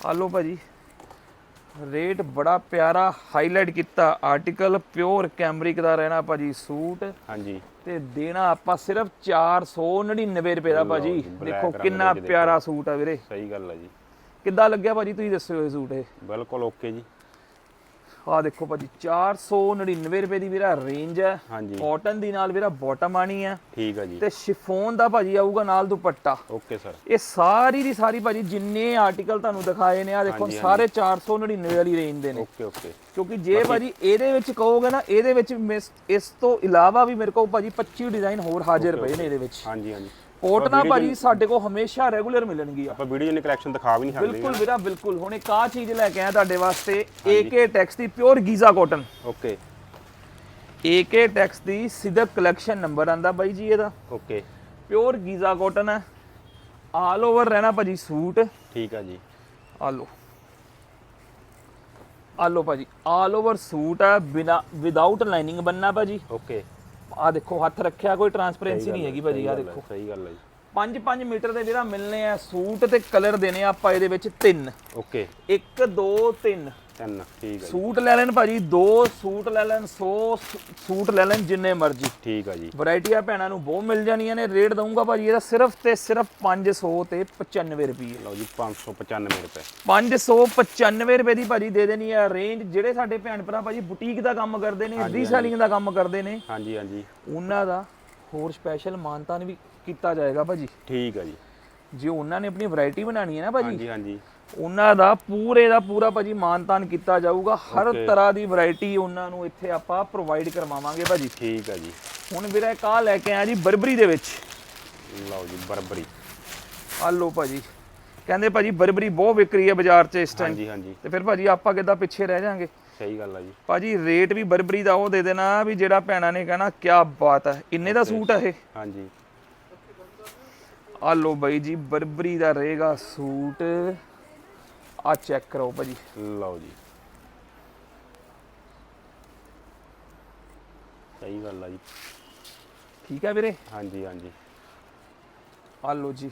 ਆ ਲੋ ਭਾਜੀ। ਰੇਟ ਬੜਾ ਪਿਆਰਾ ਹਾਈਲਾਈਟ ਕੀਤਾ। ਆਰਟੀਕਲ ਪਿਓਰ ਕੈਮਰਿਕ ਦਾ ਰਹਿਣਾ ਭਾਜੀ ਸੂਟ। ਹਾਂਜੀ। ਤੇ ਦੇਣਾ ਆਪਾਂ ਸਿਰਫ 499 ਰੁਪਏ ਦਾ ਭਾਜੀ। ਦੇਖੋ ਕਿੰਨਾ ਪਿਆਰਾ ਸੂਟ ਆ ਵੀਰੇ। ਸਹੀ ਗੱਲ ਆ ਜੀ। ਕਿੱਦਾਂ ਲੱਗਿਆ ਭਾਜੀ ਤੁਸੀਂ ਦੱਸਿਓ ਇਹ ਸੂਟ ਇਹ? ਬਿਲਕੁਲ ਓਕੇ ਜੀ। ਆ ਦੇਖੋ ਭਾਜੀ 499 ਰੁਪਏ ਦੀ ਵੀਰਾ ਰੇਂਜ ਹੈ। ਹਾਂਜੀ। ਕਾਟਨ ਦੀ ਨਾਲ ਵੀਰਾ ਬਾਟਮ ਆਣੀ ਹੈ। ਠੀਕ ਹੈ ਜੀ। ਤੇ ਸ਼ਿਫੋਨ ਦਾ ਭਾਜੀ ਆਊਗਾ ਨਾਲ ਦੁਪੱਟਾ। ਓਕੇ ਸਰ ਇਹ ਸਾਰੀ ਦੀ ਸਾਰੀ ਭਾਜੀ ਜਿੰਨੇ ਆਰਟੀਕਲ ਤੁਹਾਨੂੰ ਦਿਖਾਏ ਨੇ ਆ ਦੇਖੋ ਸਾਰੇ 499 ਵਾਲੀ ਰੇਂਜ ਦੇ ਨੇ। ਓਕੇ ਓਕੇ ਕਿਉਂਕਿ ਜੇ ਭਾਜੀ ਇਹਦੇ ਵਿੱਚ ਕਹੋਗੇ ਨਾ ਇਹਦੇ ਵਿੱਚ ਇਸ ਤੋਂ ਇਲਾਵਾ ਵੀ ਮੇਰੇ ਕੋਲ ਭਾਜੀ 25 ਡਿਜ਼ਾਈਨ ਹੋਰ ਹਾਜ਼ਰ ਪਏ ਨੇ ਇਹਦੇ ਵਿੱਚ। ਹਾਂਜੀ ਹਾਂਜੀ। ਕੋਟਨਾ video ਭਾਜੀ ਸਾਡੇ ਕੋਲ ਹਮੇਸ਼ਾ ਰੈਗੂਲਰ ਮਿਲਣਗੀਆਂ ਆਪਾਂ। ਵੀਡੀਓ ਨੇ ਕਲੈਕਸ਼ਨ ਦਿਖਾ ਵੀ ਨਹੀਂ ਸਕਦੇ ਬਿਲਕੁਲ ਵੀਰਾ ਬਿਲਕੁਲ। ਹੁਣ ਇੱਕ ਆ ਚੀਜ਼ ਲੈ ਕੇ ਆਇਆ ਤੁਹਾਡੇ ਵਾਸਤੇ AK ਟੈਕਸ ਦੀ pure Giza cotton okay. AK Tex ਦੀ ਸਿਦਕ ਕਲੈਕਸ਼ਨ ਨੰਬਰ ਆਂਦਾ ਬਾਈ ਜੀ ਇਹਦਾ। ਓਕੇ। ਪਿਓਰ ਗੀਜ਼ਾ ਕਾਟਨ ਹੈ। ਆਲ ਓਵਰ ਰਹਿਣਾ ਭਾਜੀ ਸੂਟ। ਠੀਕ ਆ ਜੀ। ਆ ਲਓ। ਆ ਲਓ ਭਾਜੀ ਆਲ ਓਵਰ ਸੂਟ ਹੈ ਬਿਨਾ ਵਿਦਆਊਟ ਲਾਈਨਿੰਗ ਬੰਨਾ ਭਾਜੀ। ਓਕੇ। ਆ ਦੇਖੋ ਹੱਥ ਰੱਖਿਆ ਕੋਈ ਟਰਾਂਸਪੇਰੈਂਸੀ ਨਹੀਂ ਹੈਗੀ ਭਾਜੀ ਆ ਦੇਖੋ। ਸਹੀ ਗੱਲ ਹੈ ਜੀ। 5-5 ਮੀਟਰ ਦੇ ਵੀਰਾ ਮਿਲਨੇ ਆ ਸੂਟ ਤੇ ਕਲਰ ਦੇਣੇ ਆ ਆਪਾਂ ਇਹਦੇ ਵਿੱਚ ਤਿੰਨ। ਓਕੇ 1 2 3 ਤਿੰਨ ਠੀਕ ਸੂਟ ਲੈ ਲੈਣ ਭਾਜੀ ਦੋ ਸੂਟ ਲੈ ਲੈਣ 100 ਸੂਟ ਲੈ ਲੈਣ ਜਿੰਨੇ ਮਰਜ਼ੀ। ਠੀਕ ਆ ਜੀ। ਵੈਰਾਈਟੀਆਂ ਭੈਣਾਂ ਨੂੰ ਬਹੁਤ ਮਿਲ ਜਾਣੀਆਂ ਨੇ ਰੇਟ ਦਊਂਗਾ ਭਾਜੀ ਇਹਦਾ ਸਿਰਫ ਤੇ ਸਿਰਫ 500 ਤੇ 95 ਰੁਪਏ। ਲਓ ਜੀ 595 ਰੁਪਏ। 595 ਰੁਪਏ ਦੀ ਭਾਜੀ ਦੇ ਦੇਣੀ ਆ ਰੇਂਜ ਜਿਹੜੇ ਸਾਡੇ ਭੈਣ ਭਰਾ ਭਾਜੀ ਬੁਟੀਕ ਦਾ ਕੰਮ ਕਰਦੇ ਨੇ ਰੀਸੈਲਿੰਗ ਦਾ ਕੰਮ ਕਰਦੇ ਨੇ ਹਾਂਜੀ ਹਾਂਜੀ। ਉਹਨਾਂ ਦਾ ਹੋਰ ਸਪੈਸ਼ਲ ਮਾਨਤਾਨ ਵੀ ਕੀਤਾ ਜਾਏਗਾ ਭਾਜੀ। ਠੀਕ ਆ ਜੀ। ਜੇ ਉਹਨਾਂ ਨੇ ਆਪਣੀ ਵੈਰਾਈਟੀ ਬਣਾਣੀ ਹੈ ਨਾ ਭਾਜੀ ਹਾਂਜੀ ਹਾਂਜੀ। ਉਹਨਾਂ ਦਾ ਪੂਰੇ ਦਾ ਪੂਰਾ ਭਾਜੀ ਮਾਨਤਾਨ ਕੀਤਾ ਜਾਊਗਾ। ਹਰ. ਤਰ੍ਹਾਂ ਦੀ ਵੈਰਾਈਟੀ ਉਹਨਾਂ ਨੂੰ ਇੱਥੇ ਆਪਾਂ ਪ੍ਰੋਵਾਈਡ ਕਰਵਾਵਾਂਗੇ ਭਾਜੀ। ਠੀਕ ਆ ਜੀ। ਹੁਣ ਵੀਰੇ ਆਹ ਲੈ ਕੇ ਆਇਆ ਜੀ ਬਰਬਰੀ ਦੇ ਵਿੱਚ। ਲਓ ਜੀ ਬਰਬਰੀ। ਆ ਲਓ ਭਾਜੀ। ਕਹਿੰਦੇ ਭਾਜੀ ਬਰਬਰੀ ਬਹੁਤ ਵਿਕ ਰਹੀ ਹੈ ਬਾਜ਼ਾਰ 'ਚ ਇਸ ਟਾਈਮ ਹਾਂਜੀ ਹਾਂਜੀ। ਤੇ ਫਿਰ ਭਾਜੀ ਆਪਾਂ ਕਿੱਦਾਂ ਪਿੱਛੇ ਰਹਿ ਜਾਾਂਗੇ? ਸਹੀ ਗੱਲ ਆ ਜੀ। ਭਾਜੀ ਰੇਟ ਵੀ ਬਰਬਰੀ ਦਾ ਉਹ ਦੇ ਦੇਣਾ ਵੀ ਜਿਹੜਾ ਭੈਣਾਂ ਨੇ ਕਹਿਣਾ ਕੀ ਬਾਤ ਹੈ ਇੰਨੇ ਦਾ ਸੂਟ ਹੈ ਇਹ। ਹਾਂਜੀ। ਆ ਲਓ ਬਾਈ ਜੀ ਬਰਬਰੀ ਦਾ ਰਹੇਗਾ ਸੂਟ। ਆ ਚੈੱਕ ਕਰੋ ਭਾਜੀ। ਲਓ ਜੀ। ਸਹੀ ਗੱਲ ਆ ਜੀ। ਠੀਕ ਹੈ ਵੀਰੇ? ਹਾਂਜੀ ਹਾਂਜੀ। ਆ ਲਓ ਜੀ।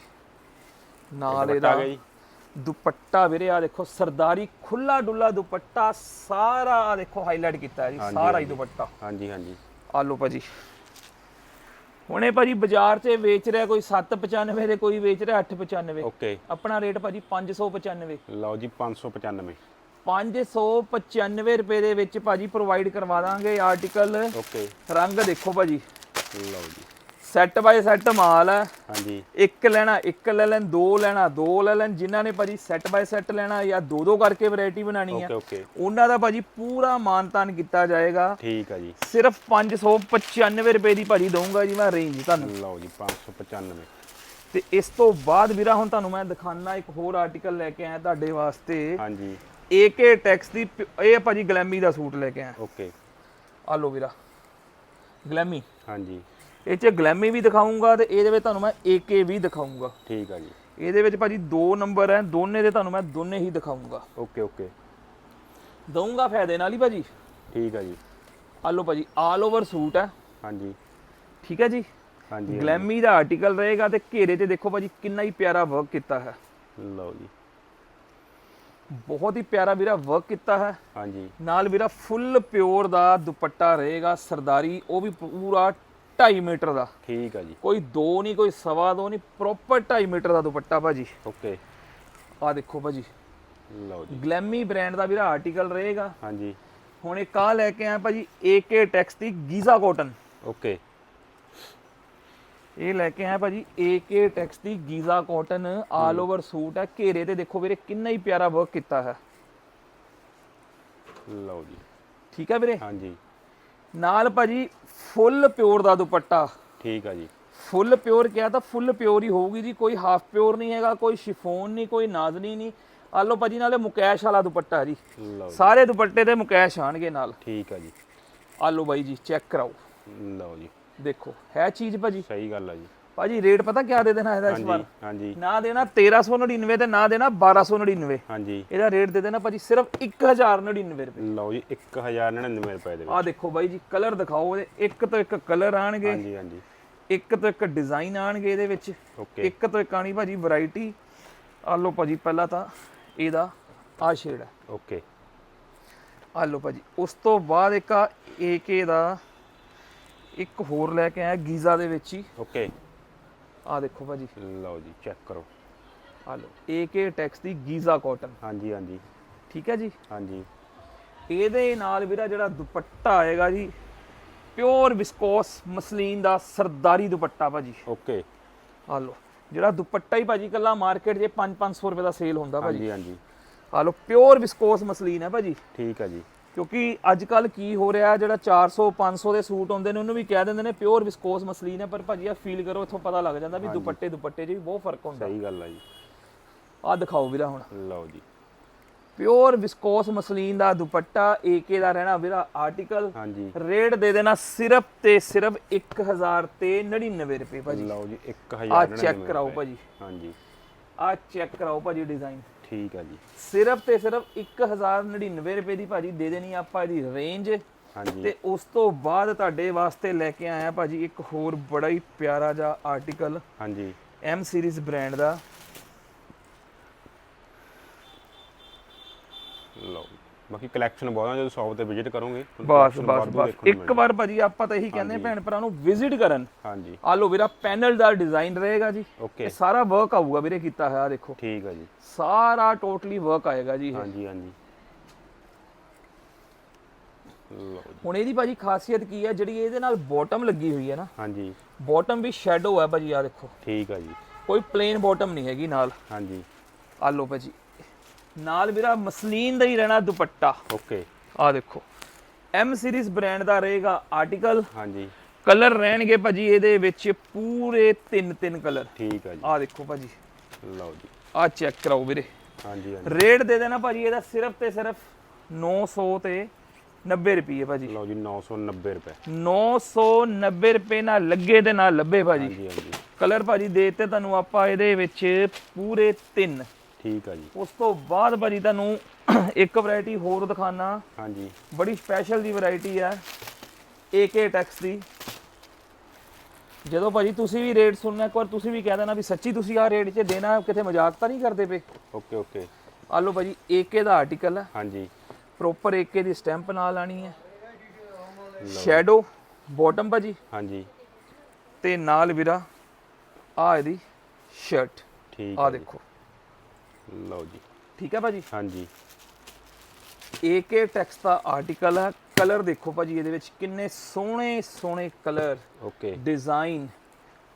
ਨਾਲ ਇਹਦਾ ਆ ਦੁਪੱਟਾ ਵੀਰੇ ਆ ਦੇਖੋ ਸਰਦਾਰੀ ਖੁੱਲਾ ਡੁੱਲਾ ਦੁਪੱਟਾ ਸਾਰਾ ਆ ਦੇਖੋ ਹਾਈਲਾਈਟ ਕੀਤਾ ਜੀ ਸਾਰਾ ਹੀ। ਦੁਪੱਟਾ। ਹਾਂਜੀ ਹਾਂਜੀ। ਆ ਲਓ ਭਾਜੀ। ਹੁਣੇ ਭਾਜੀ ਬਾਜ਼ਾਰ 'ਚ ਵੇਚ ਰਿਹਾ ਕੋਈ 795 ਦੇ ਕੋਈ ਵੇਚ ਰਿਹਾ 895 ਓਕੇ। ਆਪਣਾ ਰੇਟ ਭਾਜੀ 595 ਲਓ ਜੀ 595 595 ਰੁਪਏ ਦੇ ਵਿੱਚ ਭਾਜੀ ਪ੍ਰੋਵਾਈਡ ਕਰਵਾ ਦਾਂਗੇ ਆਰਟੀਕਲ ਓਕੇ। ਰੰਗ ਦੇਖੋ ਭਾਜੀ। ਲਓ ਜੀ। ਸੈੱਟ ਬਾਏ ਸੈੱਟ ਮਾਲ ਹੈ। ਹਾਂਜੀ। ਇੱਕ ਲੈਣਾ ਇੱਕ ਲੈ ਲੈਣ ਦੋ ਲੈਣਾ ਦੋ ਲੈ ਲੈਣ ਜਿਨ੍ਹਾਂ ਨੇ ਭਾਜੀ ਸੈੱਟ ਬਾਏ ਸੈੱਟ ਲੈਣਾ ਜਾਂ ਦੋ ਦੋ ਕਰਕੇ ਵੈਰਾਈਟੀ ਬਣਾਣੀ ਹੈ। ਉਹਨਾਂ ਦਾ ਭਾਜੀ ਪੂਰਾ ਮਾਨਤਾਨ ਕੀਤਾ ਜਾਏਗਾ। ਠੀਕ ਆ ਜੀ। ਸਿਰਫ 595 ਰੁਪਏ ਦੀ ਭਾਜੀ ਦਊਂਗਾ ਜੀ ਮੈਂ ਰੇਂਜ ਤੁਹਾਨੂੰ। ਲਓ ਜੀ 595 ਤੇ ਇਸ ਤੋਂ ਬਾਅਦ ਵੀਰਾ ਹੁਣ ਤੁਹਾਨੂੰ ਮੈਂ ਦਿਖਾਣਾ ਇੱਕ ਹੋਰ ਆਰਟੀਕਲ ਲੈ ਕੇ ਆਇਆ ਤੁਹਾਡੇ ਵਾਸਤੇ। ਹਾਂਜੀ। AK ਟੈਕਸ ਦੀ ਇਹ ਭਾਜੀ ਗਲੈਮੀ ਦਾ ਸੂਟ ਲੈ ਕੇ ਆਇਆ। ਓਕੇ ਆ ਲਓ ਵੀਰਾ। ਗਲੈਮੀ ਹਾਂਜੀ। ਇਹ ਚ ਗਲੈਮੀ ਵੀ ਦਿਖਾਉਂਗਾ ਤੇ ਇਹਦੇ ਵਿੱਚ ਤੁਹਾਨੂੰ ਮੈਂ AK ਵੀ ਦਿਖਾਉਂਗਾ ਠੀਕ ਆ ਜੀ। ਇਹਦੇ ਵਿੱਚ ਭਾਜੀ ਦੋ ਨੰਬਰ ਹੈ ਦੋਨੇ ਦੇ ਤੁਹਾਨੂੰ ਮੈਂ ਦੋਨੇ ਹੀ ਦਿਖਾਉਂਗਾ ਓਕੇ ਓਕੇ। ਦਊਂਗਾ ਫਾਇਦੇ ਨਾਲ ਹੀ ਭਾਜੀ। ਠੀਕ ਆ ਜੀ। ਆ ਲਓ ਭਾਜੀ ਆਲ ਓਵਰ ਸੂਟ ਹੈ। ਹਾਂਜੀ। ਠੀਕ ਹੈ ਜੀ? ਹਾਂਜੀ ਗਲੈਮੀ ਦਾ ਆਰਟੀਕਲ ਰਹੇਗਾ ਤੇ ਘੇਰੇ ਤੇ ਦੇਖੋ ਭਾਜੀ ਕਿੰਨਾ ਹੀ ਪਿਆਰਾ ਵਰਕ ਕੀਤਾ ਹੈ। ਲਓ ਜੀ। ਬਹੁਤ ਹੀ ਪਿਆਰਾ ਵੀਰਾ ਵਰਕ ਕੀਤਾ ਹੈ। ਹਾਂਜੀ। ਨਾਲ ਵੀਰਾ ਫੁੱਲ ਪਿਓਰ ਦਾ ਦੁਪੱਟਾ ਰਹੇਗਾ ਸਰਦਾਰੀ ਉਹ ਵੀ ਪੂਰਾ 2.5 ਮੀਟਰ ਦਾ। ਠੀਕ ਆ ਜੀ। ਕੋਈ 2 ਨਹੀਂ ਕੋਈ ਸਵਾ ਦੋ ਨਹੀਂ ਪ੍ਰੋਪਰ 2.5 ਮੀਟਰ ਦਾ ਦੁਪੱਟਾ ਭਾਜੀ। ਓਕੇ। ਆ ਦੇਖੋ ਭਾਜੀ। ਲਓ ਜੀ। ਗਲੈਮੀ ਬ੍ਰਾਂਡ ਦਾ ਵੀਰਾ ਆਰਟੀਕਲ ਰਹੇਗਾ। ਹਾਂਜੀ। ਹੁਣ ਇੱਕ ਆ ਲੈ ਕੇ ਆਇਆ ਭਾਜੀ AK ਟੈਕਸ ਦੀ ਗੀਜ਼ਾ ਕਾਟਨ ਓਕੇ। ਇਹ ਲੈ ਕੇ ਆਇਆ ਭਾਜੀ AK ਟੈਕਸ ਦੀ Giza cotton all over suit ਹੈ। ਘੇਰੇ ਤੇ ਦੇਖੋ ਵੀਰੇ ਕਿੰਨਾ ਹੀ ਪਿਆਰਾ ਵਰਕ ਕੀਤਾ ਹੈ। ਲਓ ਜੀ। ਠੀਕ ਹੈ ਵੀਰੇ? ਹਾਂਜੀ। ਨਾਲ ਭਾਜੀ ਫੁੱਲ ਪਿਓਰ ਦਾ ਦੁਪੱਟਾ। ਠੀਕ ਆ ਜੀ। ਫੁੱਲ ਪਿਓਰ ਕਿਹਾ ਤਾਂ ਫੁੱਲ ਪਿਓਰ ਹੀ ਹੋਊਗੀ ਜੀ ਕੋਈ ਹਾਫ ਪਿਓਰ ਨਹੀਂ ਹੈਗਾ ਕੋਈ ਸ਼ਿਫੋਨ ਨਹੀਂ ਕੋਈ ਨਾਜ਼ਨੀ ਨਹੀਂ। ਆ ਲਓ ਭਾਜੀ ਨਾਲੇ ਮੁਕੈਸ਼ ਵਾਲਾ ਦੁਪੱਟਾ ਜੀ। ਲਓ ਜੀ। ਸਾਰੇ ਦੁਪੱਟੇ ਤੇ ਮੁਕੈਸ਼ ਆਣਗੇ ਨਾਲ। ਠੀਕ ਆ ਜੀ। ਆ ਬਾਈ ਜੀ ਚੈੱਕ ਕਰਾਓ। ਲਓ ਜੀ। ਦੇਖੋ ਹੈ ਚੀਜ਼ ਭਾਜੀ? ਸਹੀ ਗੱਲ ਆ ਜੀ। ਭਾਜੀ ਰੇਟ ਪਤਾ ਕਿਆ ਦੇ ਦੇਣਾ ਇਹਦਾ ਇਸ ਵਾਰ? ਹਾਂਜੀ। ਨਾ ਦੇਣਾ 1399 ਤੇ ਨਾ ਦੇਣਾ 1299 ਹਾਂਜੀ। ਇਹਦਾ ਰੇਟ ਦੇ ਦੇਣਾ ਭਾਜੀ ਸਿਰਫ 1099 ਰੁਪਏ। ਲਓ ਜੀ 1099 ਰੁਪਏ ਦੇ ਆ ਦੇਖੋ ਬਾਈ ਜੀ ਕਲਰ ਦਿਖਾਓ ਇਹਦੇ ਇੱਕ ਤੋਂ ਇੱਕ ਕਲਰ ਆਣਗੇ। ਹਾਂਜੀ ਹਾਂਜੀ। ਇੱਕ ਤੋਂ ਇੱਕ ਡਿਜ਼ਾਈਨ ਆਣਗੇ ਇਹਦੇ ਵਿੱਚ। ਓਕੇ। ਇੱਕ ਤੋਂ ਇੱਕ ਆਣੀ ਭਾਜੀ ਵੈਰਾਈਟੀ। ਆ ਲਓ ਭਾਜੀ ਪਹਿਲਾਂ ਤਾਂ ਇਹਦਾ ਆ ਸ਼ੇਡ ਹੈ। ਓਕੇ। ਆ ਲਓ ਭਾਜੀ ਉਸ ਤੋਂ ਬਾਅਦ ਇੱਕ ਆ AK ਦਾ ਇੱਕ ਹੋਰ ਲੈ ਕੇ ਆਇਆ ਗੀਜ਼ਾ ਦੇ ਵਿੱਚ ਹੀ। ਓਕੇ। ਆ ਦੇਖੋ ਭਾਜੀ। ਲਓ ਜੀ ਚੈੱਕ ਕਰੋ। ਆ ਲਓ AK ਟੈਕਸ ਦੀ ਗੀਜ਼ਾ ਕਾਟਨ ਹਾਂਜੀ ਹਾਂਜੀ। ਠੀਕ ਹੈ ਜੀ? ਹਾਂਜੀ। ਇਹਦੇ ਨਾਲ ਵੀਰਾ ਜਿਹੜਾ ਦੁਪੱਟਾ ਆਏਗਾ ਜੀ ਪਿਓਰ ਵਿਸਕੋਸ ਮਸਲੀਨ ਦਾ ਸਰਦਾਰੀ ਦੁਪੱਟਾ ਭਾਜੀ। ਓਕੇ। ਆ ਲਓ ਜਿਹੜਾ ਦੁਪੱਟਾ ਹੀ ਭਾਜੀ ਕੱਲਾ ਮਾਰਕੀਟ 'ਚ 5-500 ਰੁਪਏ ਦਾ ਸੇਲ ਹੁੰਦਾ ਭਾਜੀ। ਹਾਂਜੀ ਹਾਂਜੀ। ਆ ਲਓ ਪਿਓਰ ਵਿਸਕੋਸ ਮਸਲੀਨ ਹੈ ਭਾਜੀ। ਠੀਕ ਆ ਜੀ। ਕਿਉਂਕਿ ਅੱਜ ਕੱਲ ਕੀ ਹੋ ਰਿਹਾ ਜਿਹੜਾ 400 500 ਦੇ ਸੂਟ ਹੁੰਦੇ ਨੇ ਉਹਨੂੰ ਵੀ ਕਹਿ ਦਿੰਦੇ ਨੇ ਪਿਓਰ ਵਿਸਕੋਸ ਮਸਲੀਨ ਹੈ ਪਰ ਭਾਜੀ ਆ ਫੀਲ ਕਰੋ ਇੱਥੋਂ ਪਤਾ ਲੱਗ ਜਾਂਦਾ ਵੀ ਦੁਪੱਟੇ ਦੁਪੱਟੇ 'ਚ ਵੀ ਬਹੁਤ ਫ਼ਰਕ ਹੁੰਦਾ। ਸਹੀ ਗੱਲ ਆ ਜੀ। ਆ ਦਿਖਾਓ ਵੀਰਾ ਹੁਣ। ਲਓ ਜੀ। ਪਿਓਰ ਵਿਸਕੋਸ ਮਸਲੀਨ ਦਾ ਦੁਪੱਟਾ AK ਦਾ ਰਹਿਣਾ ਵੀਰਾ ਆਰਟੀਕਲ ਹਾਂਜੀ। ਰੇਟ ਦੇ ਦੇਣਾ ਸਿਰਫ ਤੇ ਸਿਰਫ 1000 ਤੇ 99 ਰੁਪਏ ਭਾਜੀ। ਲਓ ਜੀ 1000 ਆ ਚੈੱਕ ਕਰਾਓ ਭਾਜੀ। ਹਾਂਜੀ। ਆ ਚੈੱਕ ਕਰਾਓ ਭਾਜੀ ਡਿਜ਼ਾਈਨ ਠੀਕ ਆ ਜੀ। ਸਿਰਫ ਤੇ ਸਿਰਫ 1099 ਰੁਪਏ ਦੀ ਭਾਜੀ ਦੇ ਦੇਣੀ ਆਪਾਂ ਇਹਦੀ ਰੇਂਜ ਹਾਂਜੀ। ਤੇ ਉਸ ਤੋਂ ਬਾਅਦ ਤੁਹਾਡੇ ਵਾਸਤੇ ਲੈ ਕੇ ਆਇਆ ਭਾਜੀ ਇੱਕ ਹੋਰ ਬੜਾ ਹੀ ਪਿਆਰਾ ਜਿਹਾ ਆਰਟੀਕਲ ਹਾਂਜੀ। M ਸੀਰੀਜ਼ ਬ੍ਰਾਂਡ ਦਾ ਲਓ ਜੀ। ਬਾਕੀ ਕਲੈਕਸ਼ਨ ਬਹੁਤ ਆ ਜਦੋਂ ਸ਼ਾਪ ਤੇ ਵਿਜ਼ਿਟ ਕਰੋਗੇ ਬਸ ਬਸ ਬਸ। ਇੱਕ ਵਾਰ ਭਾਜੀ ਆਪਾਂ ਤਾਂ ਇਹੀ ਕਹਿੰਦੇ ਭੈਣ ਭਰਾ ਨੂੰ ਵਿਜ਼ਿਟ ਕਰਨ। ਹਾਂਜੀ। ਆ ਲੋ ਵੀਰਾ ਪੈਨਲ ਦਾ ਡਿਜ਼ਾਈਨ ਰਹੇਗਾ ਜੀ। ਇਹ ਸਾਰਾ ਵਰਕ ਆਊਗਾ ਵੀਰੇ ਕੀਤਾ ਹੋਇਆ ਦੇਖੋ। ਠੀਕ ਆ ਜੀ। ਸਾਰਾ ਟੋਟਲੀ ਵਰਕ ਆਏਗਾ ਜੀ ਹਾਂਜੀ ਹਾਂਜੀ। ਹੁਣ ਇਹਦੀ ਭਾਜੀ ਖਾਸੀਅਤ ਕੀ ਹੈ ਜਿਹੜੀ ਇਹਦੇ ਨਾਲ ਬਾਟਮ ਲੱਗੀ ਹੋਈ ਹੈ ਨਾ। ਹਾਂਜੀ। ਬਾਟਮ ਵੀ ਸ਼ੈਡੋ ਹੈ ਭਾਜੀ ਆ ਦੇਖੋ। ਠੀਕ ਆ ਜੀ। ਕੋਈ ਪਲੇਨ ਬਾਟਮ ਨਹੀਂ ਹੈਗੀ ਨਾਲ। ਹਾਂਜੀ। ਆ ਲੋ ਭਾਜੀ। ਨਾਲ ਵੀਰਾ ਮਸਲੀਨ ਦਾ ਹੀ ਰਹਿਣਾ ਦੁਪੱਟਾ। ਓਕੇ ਆ ਦੇਖੋ। M ਸੀਰੀਜ਼ ਬ੍ਰਾਂਡ ਦਾ ਰਹੇਗਾ ਆਰਟੀਕਲ ਹਾਂਜੀ। ਕਲਰ ਰਹਿਣਗੇ ਭਾਜੀ ਇਹਦੇ ਵਿੱਚ ਪੂਰੇ ਤਿੰਨ ਤਿੰਨ ਕਲਰ ਠੀਕ ਆ ਜੀ। ਆ ਦੇਖੋ ਭਾਜੀ। ਲਓ ਜੀ। ਆ ਚੈੱਕ ਕਰਾਓ ਵੀਰੇ। ਹਾਂਜੀ ਹਾਂਜੀ। ਰੇਟ ਦੇ ਦੇਣਾ ਭਾਜੀ ਇਹਦਾ ਸਿਰਫ ਤੇ ਸਿਰਫ 900 ਤੇ 90 ਰੁਪਏ ਭਾਜੀ। ਲਓ ਜੀ 990 ਰੁਪਏ। 990 ਰੁਪਏ ਨਾਲ ਲੱਗੇ ਤੇ ਨਾਲ ਲੱਭੇ ਭਾਜੀ। ਹਾਂਜੀ ਹਾਂਜੀ। ਕਲਰ ਭਾਜੀ ਦੇ ਤੇ ਤੁਹਾਨੂੰ ਆਪਾਂ ਇਹਦੇ ਵਿੱਚ ਪੂਰੇ ਤਿੰਨ। ਠੀਕ ਆ ਜੀ। ਉਸ ਤੋਂ ਬਾਅਦ ਭਾਜੀ ਤੁਹਾਨੂੰ ਇੱਕ ਵੈਰਾਈਟੀ ਹੋਰ ਦਿਖਾਣਾ ਹਾਂਜੀ। ਬੜੀ ਸਪੈਸ਼ਲ ਦੀ ਵੈਰਾਈਟੀ ਹੈ AK ਟੈਕਸ ਦੀ। ਜਦੋਂ ਭਾਜੀ ਤੁਸੀਂ ਵੀ ਰੇਟ ਸੁਣਨਾ ਇੱਕ ਵਾਰ ਤੁਸੀਂ ਵੀ ਕਹਿ ਦੇਣਾ ਵੀ ਸੱਚੀ ਤੁਸੀਂ ਆਹ ਰੇਟ 'ਚ ਦੇਣਾ ਕਿਤੇ ਮਜ਼ਾਕ ਤਾਂ ਨਹੀਂ ਕਰਦੇ ਪਏ? Okay okay. ਆ ਲਓ ਭਾਜੀ ਏਕੇ ਦਾ ਆਰਟੀਕਲ ਹੈ ਹਾਂਜੀ। ਪ੍ਰੋਪਰ ਏਕੇ ਦੀ ਸਟੈਂਪ ਨਾਲ ਆਣੀ ਹੈ ਸ਼ੈਡੋ ਬਾਟਮ ਭਾਜੀ। ਹਾਂਜੀ। ਤੇ ਨਾਲ ਵੀਰਾ ਆ ਇਹਦੀ ਸ਼ਰਟ ਠੀਕ ਆ। ਦੇਖੋ। ਲਓ ਜੀ। ਠੀਕ ਹੈ ਭਾਜੀ? ਹਾਂਜੀ। ਏਕੇ ਟੈਕਸ ਦਾ ਆਰਟੀਕਲ ਹੈ। ਕਲਰ ਦੇਖੋ ਭਾਜੀ ਇਹਦੇ ਵਿੱਚ ਕਿੰਨੇ ਸੋਹਣੇ ਸੋਹਣੇ ਕਲਰ ਓਕੇ ਡਿਜ਼ਾਈਨ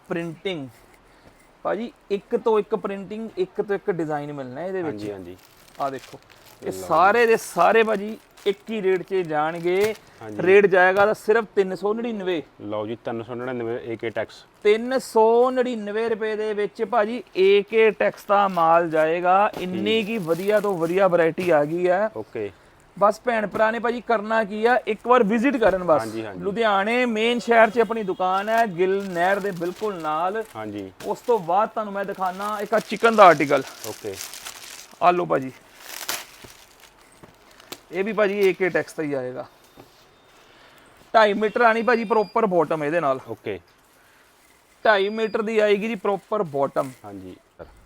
ਪ੍ਰਿੰਟਿੰਗ ਭਾਜੀ ਇੱਕ ਤੋਂ ਇੱਕ ਪ੍ਰਿੰਟਿੰਗ ਇੱਕ ਤੋਂ ਇੱਕ ਡਿਜ਼ਾਈਨ ਮਿਲਣਾ ਇਹਦੇ ਵਿੱਚ। ਹਾਂਜੀ ਹਾਂਜੀ। ਆ ਦੇਖੋ। ਇਹ ਸਾਰੇ ਦੇ ਸਾਰੇ ਭਾਜੀ ਇੱਕ ਹੀ ਰੇਟ 'ਚ ਜਾਣਗੇ। ਰੇਟ ਜਾਏਗਾ ਤਾਂ ਸਿਰਫ 399 ਲਓ ਜੀ 399 ਏਕੇ ਟੈਕਸ 399 ਰੁਪਏ ਦੇ ਵਿੱਚ ਭਾਜੀ ਏਕੇ ਟੈਕਸ ਦਾ ਮਾਲ ਜਾਏਗਾ। ਇੰਨੀ ਕੀ ਵਧੀਆ ਤੋਂ ਵਧੀਆ ਵੈਰਾਈਟੀ ਆ ਗਈ ਹੈ। ਓਕੇ ਬਸ ਭੈਣ ਭਰਾ ਨੇ ਭਾਜੀ ਕਰਨਾ ਕੀ ਆ ਇੱਕ ਵਾਰ ਵਿਜ਼ਿਟ ਕਰਨ ਬਸ। ਲੁਧਿਆਣੇ ਮੇਨ ਸ਼ਹਿਰ 'ਚ ਆਪਣੀ ਦੁਕਾਨ ਹੈ ਗਿੱਲ ਨਹਿਰ ਦੇ ਬਿਲਕੁਲ ਨਾਲ। ਹਾਂਜੀ। ਉਸ ਤੋਂ ਬਾਅਦ ਤੁਹਾਨੂੰ ਮੈਂ ਦਿਖਾਣਾ ਇੱਕ ਆ ਚਿਕਨ ਦਾ ਆਰਟੀਕਲ ਓਕੇ ਆ ਲਓ ਭਾਜੀ। ਇਹ ਵੀ ਭਾਜੀ ਏਕੇ ਟੈਕਸ ਦਾ ਹੀ ਆਏਗਾ। 2.5 ਮੀਟਰ ਆਣੀ ਭਾਜੀ ਪ੍ਰੋਪਰ ਬਾਟਮ ਇਹਦੇ ਨਾਲ। ਓਕੇ। 2.5 ਮੀਟਰ ਦੀ ਆਏਗੀ ਜੀ ਪ੍ਰੋਪਰ ਬਾਟਮ ਹਾਂਜੀ।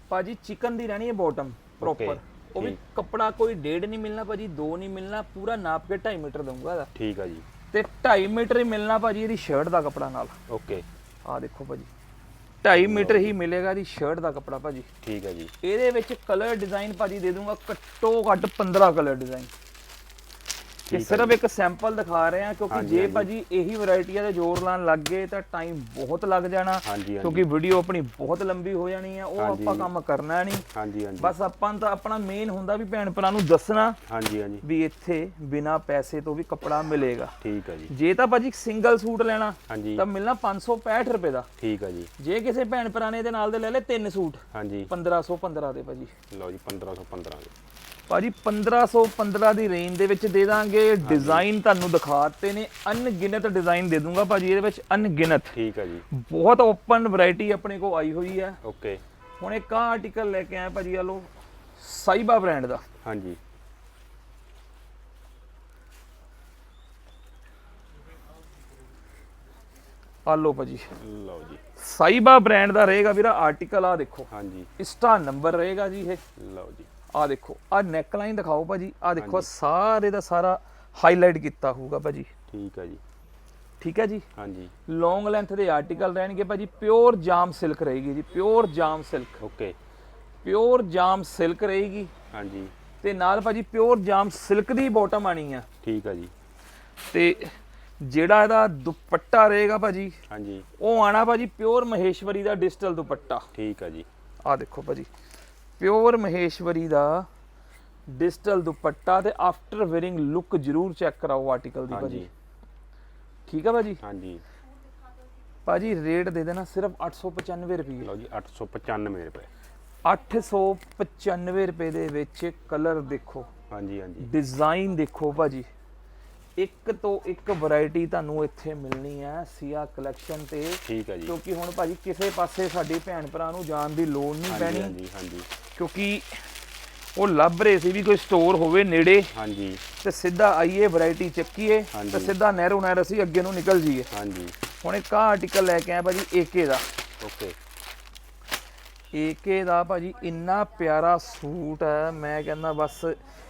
ਭਾਜੀ ਚਿਕਨ ਦੀ ਰਹਿਣੀ ਹੈ ਬਾਟਮ ਪ੍ਰੋਪਰ ਉਹ ਵੀ। ਕੱਪੜਾ ਕੋਈ ਡੇਢ ਨਹੀਂ ਮਿਲਣਾ ਭਾਜੀ ਦੋ ਨਹੀਂ ਮਿਲਣਾ ਪੂਰਾ ਨਾਪ ਕੇ 2.5 ਮੀਟਰ ਦਊਂਗਾ ਇਹਦਾ। ਠੀਕ ਆ ਜੀ। ਤੇ 2.5 ਮੀਟਰ ਹੀ ਮਿਲਣਾ ਭਾਜੀ ਇਹਦੀ ਸ਼ਰਟ ਦਾ ਕੱਪੜਾ ਨਾਲ। ਓਕੇ। ਆਹ ਦੇਖੋ ਭਾਜੀ। 2.5 ਮੀਟਰ ਹੀ ਮਿਲੇਗਾ ਇਹਦੀ ਸ਼ਰਟ ਦਾ ਕੱਪੜਾ ਭਾਜੀ। ਠੀਕ ਆ ਜੀ। ਇਹਦੇ ਵਿੱਚ ਕਲਰ ਡਿਜ਼ਾਈਨ ਭਾਜੀ ਦੇ ਦੂੰਗਾ ਘੱਟੋ ਘੱਟ 15 ਕਲਰ ਡਿਜ਼ਾਈਨ ਇਹ ਸਿਰਫ ਇੱਕ ਸੈਂਪਲ ਦਿਖਾ ਰਹੇ ਆ ਕਿਉਂਕਿ ਜੇ। ਭਾਜੀ ਇਹੀ ਵੈਰਾਈਟੀਆਂ ਦੇ ਜ਼ੋਰ ਲਾਣ ਲੱਗ ਗਏ ਤਾਂ ਟਾਈਮ ਬਹੁਤ ਲੱਗ ਜਾਣਾ ਕਿਉਂਕਿ ਵੀਡੀਓ ਆਪਣੀ ਬਹੁਤ ਲੰਬੀ ਹੋ ਜਾਣੀ ਆ ਉਹ। ਆਪਾਂ ਕੰਮ ਕਰਨਾ ਨਹੀਂ। ਹਾਂਜੀ ਹਾਂਜੀ। ਬਸ ਆਪਾਂ ਤਾਂ ਆਪਣਾ ਮੇਨ ਹੁੰਦਾ ਵੀ ਭੈਣ ਭਰਾ ਨੂੰ ਦੱਸਣਾ ਹਾਂਜੀ ਹਾਂਜੀ। ਵੀ ਇੱਥੇ ਬਿਨਾ ਪੈਸੇ ਤੋਂ ਵੀ ਕੱਪੜਾ ਮਿਲੇਗਾ। ਠੀਕ ਆ ਜੀ। ਜੇ ਤਾਂ ਭਾਜੀ ਸਿੰਗਲ ਸੂਟ ਲੈਣਾ ਤਾਂ ਮਿਲਣਾ 565 ਰੁਪਏ ਦਾ। ਠੀਕ ਆ ਜੀ। ਜੇ ਕਿਸੇ ਭੈਣ ਭਰਾ ਨੇ ਇਹਦੇ ਨਾਲ ਦੇ ਲੈ ਲੈ ਤਿੰਨ ਸੂਟ ਹਾਂਜੀ। 1515 ਦੇ ਭਾਜੀ। ਲਓ ਜੀ 1515 ਦੇ। ਭਾਜੀ 1515 ਦੀ ਰੇਂਜ ਦੇ ਵਿੱਚ ਦੇ ਦਾਂਗੇ। ਡਿਜ਼ਾਈਨ ਤੁਹਾਨੂੰ ਦਿਖਾਤੇ ਨੇ। ਅਨਗਿਣਤ ਡਿਜ਼ਾਈਨ ਦੇ ਦੂੰਗਾ ਭਾਜੀ ਇਹਦੇ ਵਿੱਚ ਅਨਗਿਣਤ ਠੀਕ ਆ ਜੀ। ਬਹੁਤ ਓਪਨ ਵੈਰਾਈਟੀ ਆਪਣੇ ਕੋਲ ਆਈ ਹੋਈ ਹੈ। ਓਕੇ। ਹੁਣ ਇੱਕ ਆਹ ਆਰਟੀਕਲ ਲੈ ਕੇ ਆਇਆ ਭਾਜੀ ਆ ਲੋ ਸਾਈਬਾ ਬ੍ਰਾਂਡ ਦਾ। ਹਾਂਜੀ। ਆ ਲੋ ਭਾਜੀ। ਲਓ ਜੀ। ਸਾਈਬਾ ਬ੍ਰਾਂਡ ਦਾ ਰਹੇਗਾ ਵੀਰਾ ਆਰਟੀਕਲ ਆ ਦੇਖੋ। ਹਾਂਜੀ। ਇਸਟਾ ਨੰਬਰ ਰਹੇਗਾ ਜੀ ਇਹ। ਲਓ ਜੀ। ਆ ਦੇਖੋ ਆ ਨੈਕ ਲਾਈਨ ਦਿਖਾਓ ਭਾਜੀ। ਆ ਦੇਖੋ ਸਾਰੇ ਦਾ ਸਾਰਾ ਹਾਈਲਾਈਟ ਕੀਤਾ ਹੋਊਗਾ ਭਾਜੀ। ਠੀਕ ਆ ਜੀ। ਠੀਕ ਹੈ ਜੀ? ਹਾਂਜੀ। ਲੌਂਗ ਲੈਂਥ ਦੇ ਆਰਟੀਕਲ ਰਹਿਣਗੇ ਭਾਜੀ। ਪਿਓਰ ਜਾਮ ਸਿਲਕ ਰਹੇਗੀ ਜੀ। ਪਿਓਰ ਜਾਮ ਸਿਲਕ ਓਕੇ। ਪਿਓਰ ਜਾਮ ਸਿਲਕ ਰਹੇਗੀ। ਹਾਂਜੀ। ਤੇ ਨਾਲ ਭਾਜੀ ਪਿਓਰ ਜਾਮ ਸਿਲਕ ਦੀ ਬਾਟਮ ਆਣੀ ਆ। ਠੀਕ ਆ ਜੀ। ਤੇ ਜਿਹੜਾ ਇਹਦਾ ਦੁਪੱਟਾ ਰਹੇਗਾ ਭਾਜੀ ਹਾਂਜੀ। ਉਹ ਆਣਾ ਭਾਜੀ ਪਿਓਰ ਮਹੇਸ਼ਵਰੀ ਦਾ ਡਿਜੀਟਲ ਦੁਪੱਟਾ। ਠੀਕ ਆ ਜੀ। ਆ ਦੇਖੋ ਭਾਜੀ। ਪਿਓਰ ਮਹੇਸ਼ਵਰੀ ਦਾ ਡਿਜੀਟਲ ਦੁਪੱਟਾ ਤੇ ਆਫਟਰ ਵੇਅਰਿੰਗ ਲੁੱਕ ਜਰੂਰ ਚੈੱਕ ਕਰਾਓ ਆਰਟੀਕਲ ਦੀ ਭਾਜੀ। ਠੀਕ ਆ ਭਾਜੀ? ਹਾਂਜੀ। ਭਾਜੀ ਰੇਟ ਦੇ ਦੇਣਾ ਸਿਰਫ 895 ਰੁਪਏ। ਲਓ ਜੀ 895 ਰੁਪਏ। 895 ਰੁਪਏ ਦੇ ਵਿੱਚ ਕਲਰ ਦੇਖੋ। ਹਾਂਜੀ ਹਾਂਜੀ। ਡਿਜ਼ਾਈਨ ਦੇਖੋ ਭਾਜੀ। ਇੱਕ ਤੋਂ ਇੱਕ ਵੈਰਾਈਟੀ ਤੁਹਾਨੂੰ ਇੱਥੇ ਮਿਲਣੀ ਹੈ ਸੀਆ ਕਲੈਕਸ਼ਨ ਤੇ। ਠੀਕ ਆ ਜੀ। ਕਿਉਂਕਿ ਹੁਣ ਭਾਜੀ ਕਿਸੇ ਪਾਸੇ ਸਾਡੀ ਭੈਣ ਭਰਾ ਨੂੰ ਜਾਣ ਦੀ ਲੋੜ ਨਹੀਂ ਪੈਣੀ। ਹਾਂਜੀ ਹਾਂਜੀ। ਕਿਉਂਕਿ ਉਹ ਲੱਭ ਰਹੇ ਸੀ ਵੀ ਕੋਈ ਸਟੋਰ ਹੋਵੇ ਨੇੜੇ। ਹਾਂਜੀ। ਤੇ ਸਿੱਧਾ ਆਈਏ ਵੈਰਾਈਟੀ ਚੱਕੀਏ ਤੇ। ਸਿੱਧਾ ਨਹਿਰੋ ਨਹਿਰ ਅਸੀਂ ਅੱਗੇ ਨੂੰ ਨਿਕਲ ਜਾਈਏ। ਹਾਂਜੀ। ਹੁਣ ਇੱਕ ਆਹ ਆਰਟੀਕਲ ਲੈ ਕੇ ਆਇਆ ਭਾਜੀ ਏਕੇ ਦਾ। ਓਕੇ। ਏਕੇ ਦਾ ਭਾਜੀ ਇੰਨਾ ਪਿਆਰਾ ਸੂਟ ਹੈ ਮੈਂ ਕਹਿੰਦਾ ਬਸ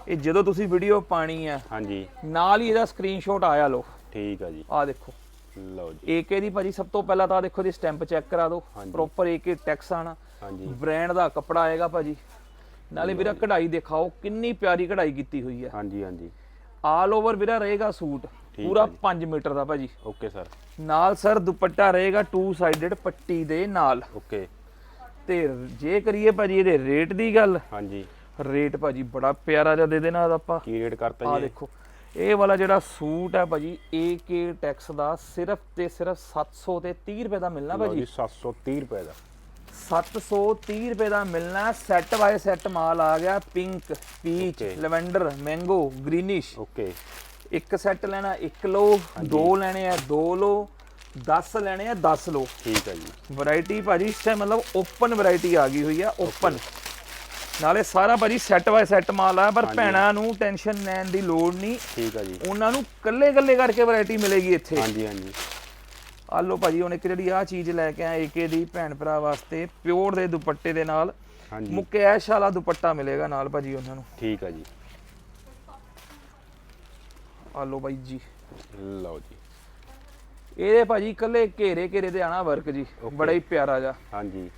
ਇਹ ਜਦੋਂ ਤੁਸੀਂ ਵੀਡੀਓ ਪਾਣੀ ਹੈ ਹਾਂਜੀ। ਨਾਲ ਹੀ ਇਹਦਾ ਸਕਰੀਨਸ਼ਾਟ ਆਇਆ ਲੋ ਠੀਕ ਆ ਜੀ। ਆਹ ਦੇਖੋ। ਲਓ ਜੀ। ਏਕੇ ਦੀ ਭਾਜੀ ਸਭ ਤੋਂ ਪਹਿਲਾਂ ਤਾਂ ਦੇਖੋ ਦੀ ਸਟੈਂਪ ਚੈੱਕ ਕਰਾ ਦਿਓ। ਪ੍ਰੋਪਰ ਏਕੇ ਟੈਕਸ ਆਣਾ ਹਾਂਜੀ। ਬ੍ਰਾਂਡ ਦਾ ਕੱਪੜਾ ਆਏਗਾ ਭਾਜੀ। ਨਾਲੇ ਵੀਰਾ ਕਢਾਈ ਦਿਖਾਓ ਕਿੰਨੀ ਪਿਆਰੀ ਕਢਾਈ ਕੀਤੀ ਹੋਈ ਹੈ ਹਾਂਜੀ ਹਾਂਜੀ। ਆਲ ਓਵਰ ਵੀਰਾ ਰਹੇਗਾ ਸੂਟ। ਪੂਰਾ ਹੈ ਜੀ। 5 ਮੀਟਰ ਦਾ ਭਾਜੀ। Okay sir. ਨਾਲ ਸਰ ਦੁਪੱਟਾ ਰਹੇਗਾ ਟੂ ਸਾਈਡਡ ਪੱਟੀ ਦੇ ਨਾਲ। ਓਕੇ। ਤੇ ਜੇ ਕਰੀਏ ਭਾਜੀ ਇਹਦੇ ਰੇਟ ਦੀ ਗੱਲ ਹਾਂਜੀ। ਰੇਟ ਭਾਜੀ ਬੜਾ ਪਿਆਰਾ ਜਿਹਾ ਦੇ ਦੇਣਾ ਆਪਾਂ। ਕੀ ਰੇਟ ਕਰਤਾ ਆ ਜੀ ਇਹ? ਦੇਖੋ ਇਹ ਵਾਲਾ ਜਿਹੜਾ ਸੂਟ ਹੈ ਭਾਜੀ AK ਟੈਕਸ ਦਾ ਸਿਰਫ ਤੇ ਸਿਰਫ 700 ਤੇ 30 ਰੁਪਏ ਦਾ ਮਿਲਣਾ ਲਓ ਭਾਜੀ। ਜੀ 730 ਰੁਪਏ ਦਾ। 730 ਰੁਪਏ ਦਾ ਮਿਲਣਾ ਸੈੱਟ ਬਾਏ ਸੈੱਟ ਮਾਲ ਆ ਗਿਆ pink peach Okay. Lavender mango greenish okay ਇੱਕ ਸੈੱਟ ਲੈਣਾ ਇੱਕ ਲੋ ਦੋ ਲੈਣੇ ਆ ਦੋ ਲੋ 10 ਲੈਣੇ ਆ 10 ਲੋ ਠੀਕ ਹੈ ਜੀ। ਵੈਰਾਈਟੀ ਭਾਜੀ ਇਸ ਟਾਈਮ ਮਤਲਬ ਓਪਨ ਵੈਰਾਈਟੀ ਆ ਗਈ ਹੋਈ ਆ ਓਪਨ ਨਾਲੇ ਸਾਰਾ ਭਾਜੀ ਸੈੱਟ ਬਾਏ ਸੈੱਟ ਮਾਲ ਆ ਪਰ ਭੈਣਾਂ ਨੂੰ ਟੈਨਸ਼ਨ ਲੈਣ ਦੀ ਲੋੜ ਨਹੀਂ। ਠੀਕ ਹੈ ਜੀ। ਉਹਨਾਂ ਨੂੰ ਕੱਲੇ ਕੱਲੇ ਕਰਕੇ ਵੈਰਾਈਟੀ ਮਿਲੇਗੀ ਇੱਥੇ। ਹਾਂਜੀ ਹਾਂਜੀ। ਆ ਲਓ ਭਾਜੀ ਹੁਣ ਇੱਕ ਜਿਹੜੀ ਆ ਚੀਜ਼ ਲੈ ਕੇ ਆਏ ਏਕੇ ਦੀ ਭੈਣ ਭਰਾ ਵਾਸਤੇ ਪਿਓਰ ਦੇ ਦੁਪੱਟੇ ਦੇ ਨਾਲ। ਹਾਂਜੀ। ਮੁਕੈਸ਼ ਵਾਲਾ ਦੁਪੱਟਾ ਮਿਲੇਗਾ ਨਾਲ ਭਾਜੀ ਉਹਨਾਂ ਨੂੰ। ਠੀਕ ਆ ਜੀ। ਆ ਲਓ ਬਾਈ ਜੀ। ਲਓ ਜੀ। ਇਹਦੇ ਭਾਜੀ ਇਕੱਲੇ ਘੇਰੇ ਘੇਰੇ ਤੇ ਆਣਾ ਵਰਕ ਜੀ। ਬੜਾ ਹੀ ਪਿਆਰਾ ਜਾ ਹਾਂਜੀ।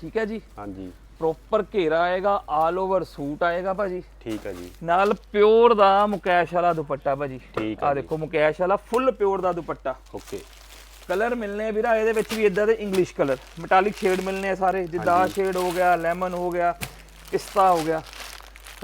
ਠੀਕ ਹੈ ਜੀ? ਹਾਂਜੀ। ਪ੍ਰੋਪਰ ਘੇਰਾ ਆਏਗਾ ਆਲ ਓਵਰ ਸੂਟ ਆਏਗਾ ਭਾਜੀ। ਠੀਕ ਆ ਜੀ। ਨਾਲ ਪਿਓਰ ਦਾ ਮੁਕੈਸ਼ ਵਾਲਾ ਦੁਪੱਟਾ ਭਾਜੀ। ਠੀਕ ਆ। ਦੇਖੋ ਮੁਕੈਸ਼ ਵਾਲਾ ਫੁੱਲ ਪਿਓਰ ਦਾ ਦੁਪੱਟਾ। ਓਕੇ। ਕਲਰ ਮਿਲਨੇ ਆ ਵੀਰਾ ਇਹਦੇ ਵਿੱਚ ਵੀ ਇਦਾਂ ਦੇ ਇੰਗਲਿਸ਼ ਕਲਰ। ਮੈਟਾਲਿਕ ਸ਼ੇਡ ਮਿਲਨੇ ਆ ਸਾਰੇ ਜਿੱਦਾਂ ਸ਼ੇਡ ਹੋ ਗਿਆ ਲੈਮਨ ਹੋ ਗਿਆ ਪਿਸਤਾ ਹੋ ਗਿਆ।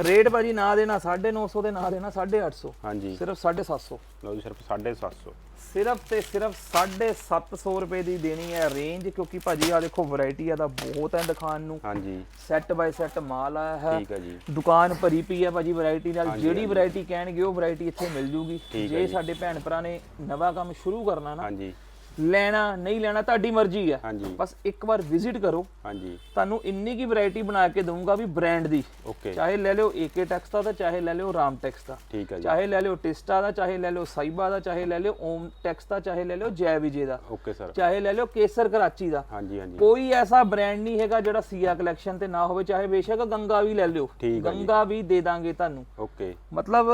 ਰੇਟ ਭਾਜੀ ਨਾ ਦੇਣਾ 950 ਦੇ ਨਾ ਦੇਣਾ 850 ਹਾਂਜੀ। ਸਿਰਫ 750 ਲਓ ਜੀ ਸਿਰਫ 750 ਸਿਰਫ ਤੇ ਸਿਰਫ 750 ਰੁਪਏ ਦੀ ਦੇਣੀ ਹੈ ਰੇਂਜ ਕਿਉਂਕਿ ਭਾਜੀ ਆ ਦੇਖੋ ਵੈਰਾਈਟੀ ਆ ਦਾ ਬਹੁਤ ਹੈ ਦਿਖਾਣ ਨੂੰ। ਹਾਂਜੀ। ਸੈੱਟ ਬਾਈ ਸੈੱਟ ਮਾਲ ਆਇਆ ਹੈ ਠੀਕ ਆ ਜੀ। ਦੁਕਾਨ ਭਰੀ ਪਈ ਹੈ ਭਾਜੀ ਵੈਰਾਈਟੀ ਨਾਲ। ਜਿਹੜੀ। ਵੈਰਾਈਟੀ ਕਹਿਣਗੇ ਉਹ ਵੈਰਾਈਟੀ ਇੱਥੇ ਮਿਲ ਜੂਗੀ। ਹੈ ਜੀ। ਸਾਡੇ ਭੈਣ ਭਰਾ ਨੇ ਨਵਾਂ ਕੰਮ ਸ਼ੁਰੂ ਕਰਨਾ ਨਾ ਹਾਂਜੀ। ਲੈਣਾ ਨਹੀਂ ਲੈਣਾ ਤੁਹਾਡੀ ਮਰਜ਼ੀ ਹੈ ਹਾਂਜੀ। ਬਸ ਇੱਕ ਵਾਰ ਵਿਜ਼ਿਟ ਕਰੋ। ਹਾਂਜੀ। ਤੁਹਾਨੂੰ ਇੰਨੀ ਕੀ ਵੈਰਾਈਟੀ ਬਣਾ ਕੇ ਦਊਂਗਾ ਵੀ ਬ੍ਰਾਂਡ ਦੀ। ਓਕੇ ਚਾਹੇ ਲੈ ਲਿਓ ਏਕੇ ਟੈਕਸ ਦਾ ਤਾਂ ਚਾਹੇ ਲੈ ਲਿਓ ਰਾਮ ਟੈਕਸ ਦਾ। ਠੀਕ ਆ ਜੀ। ਚਾਹੇ ਲੈ ਲਿਓ ਟਿਸਟਾ ਦਾ ਚਾਹੇ ਲੈ ਲਿਓ ਸਾਈਬਾ ਦਾ ਚਾਹੇ ਲੈ ਲਿਓ ਓਮ ਟੈਕਸ ਦਾ ਚਾਹੇ ਲੈ ਲਿਓ ਜੈ ਵਿਜੇ ਦਾ। ਓਕੇ ਸਰ ਚਾਹੇ ਲੈ ਲਿਓ ਕੇਸਰ ਕਰਾਚੀ ਦਾ। ਹਾਂਜੀ ਹਾਂਜੀ। ਕੋਈ ਐਸਾ ਬ੍ਰਾਂਡ ਨਹੀਂ ਹੈਗਾ ਜਿਹੜਾ ਸੀਆ ਕਲੈਕਸ਼ਨ ਤੇ ਨਾ ਹੋਵੇ ਚਾਹੇ ਬੇਸ਼ੱਕ ਗੰਗਾ ਵੀ ਲੈ ਲਿਓ। ਆ। ਗੰਗਾ ਵੀ ਦੇ ਦਾਂਗੇ ਤੁਹਾਨੂੰ। ਓਕੇ ਮਤਲਬ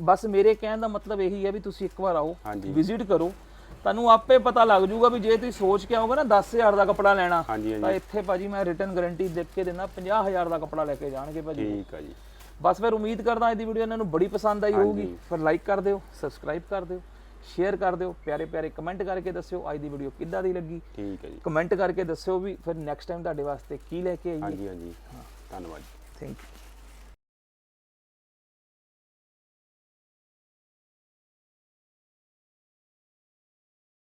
ਬਸ ਮੇਰੇ ਕਹਿਣ ਦਾ ਮਤਲਬ ਇਹੀ ਹੈ ਵੀ ਤੁਸੀਂ ਇੱਕ ਵਾਰ ਆਓ। ਵਿਜ਼ਿਟ ਕਰੋ। ਤੁਹਾਨੂੰ ਆਪੇ ਪਤਾ ਲੱਗ ਜਾਊਗਾ ਵੀ ਜੇ ਤੁਸੀਂ ਸੋਚ ਕੇ ਆਓਗੇ ਨਾ 10000 ਦਾ ਕੱਪੜਾ ਲੈਣਾ ਹਾਂਜੀ ਤਾਂ ਹਾਂਜੀ ਇੱਥੇ ਭਾਜੀ ਮੈਂ ਰਿਟਰਨ ਗਾਰੰਟੀ ਦੇ ਕੇ ਦਿੰਦਾ 50000 ਦਾ ਕੱਪੜਾ ਲੈ ਕੇ ਜਾਣਗੇ ਭਾਜੀ। ਠੀਕ ਆ ਜੀ। ਬਸ ਫਿਰ ਉਮੀਦ ਕਰਦਾ ਇਹਦੀ ਵੀਡੀਓ ਇਹਨਾਂ ਨੂੰ ਬੜੀ ਪਸੰਦ ਆਈ ਹੋਊਗੀ। ਫਿਰ ਲਾਈਕ ਕਰ ਦਿਓ ਸਬਸਕ੍ਰਾਈਬ ਕਰ ਦਿਓ ਸ਼ੇਅਰ ਕਰ ਦਿਓ ਪਿਆਰੇ ਪਿਆਰੇ ਕਮੈਂਟ ਕਰਕੇ ਦੱਸਿਓ ਅੱਜ ਦੀ ਵੀਡੀਓ ਕਿੱਦਾਂ ਦੀ ਲੱਗੀ। ਠੀਕ ਆ ਜੀ। ਕਮੈਂਟ ਕਰਕੇ ਦੱਸਿਓ ਵੀ ਫਿਰ ਨੈਕਸਟ ਟਾਈਮ ਤੁਹਾਡੇ ਵਾਸਤੇ ਕੀ ਲੈ ਕੇ ਆਈਏ। ਹਾਂਜੀ ਹਾਂਜੀ। ਧੰਨਵਾਦ ਥੈਂਕ ਯੂ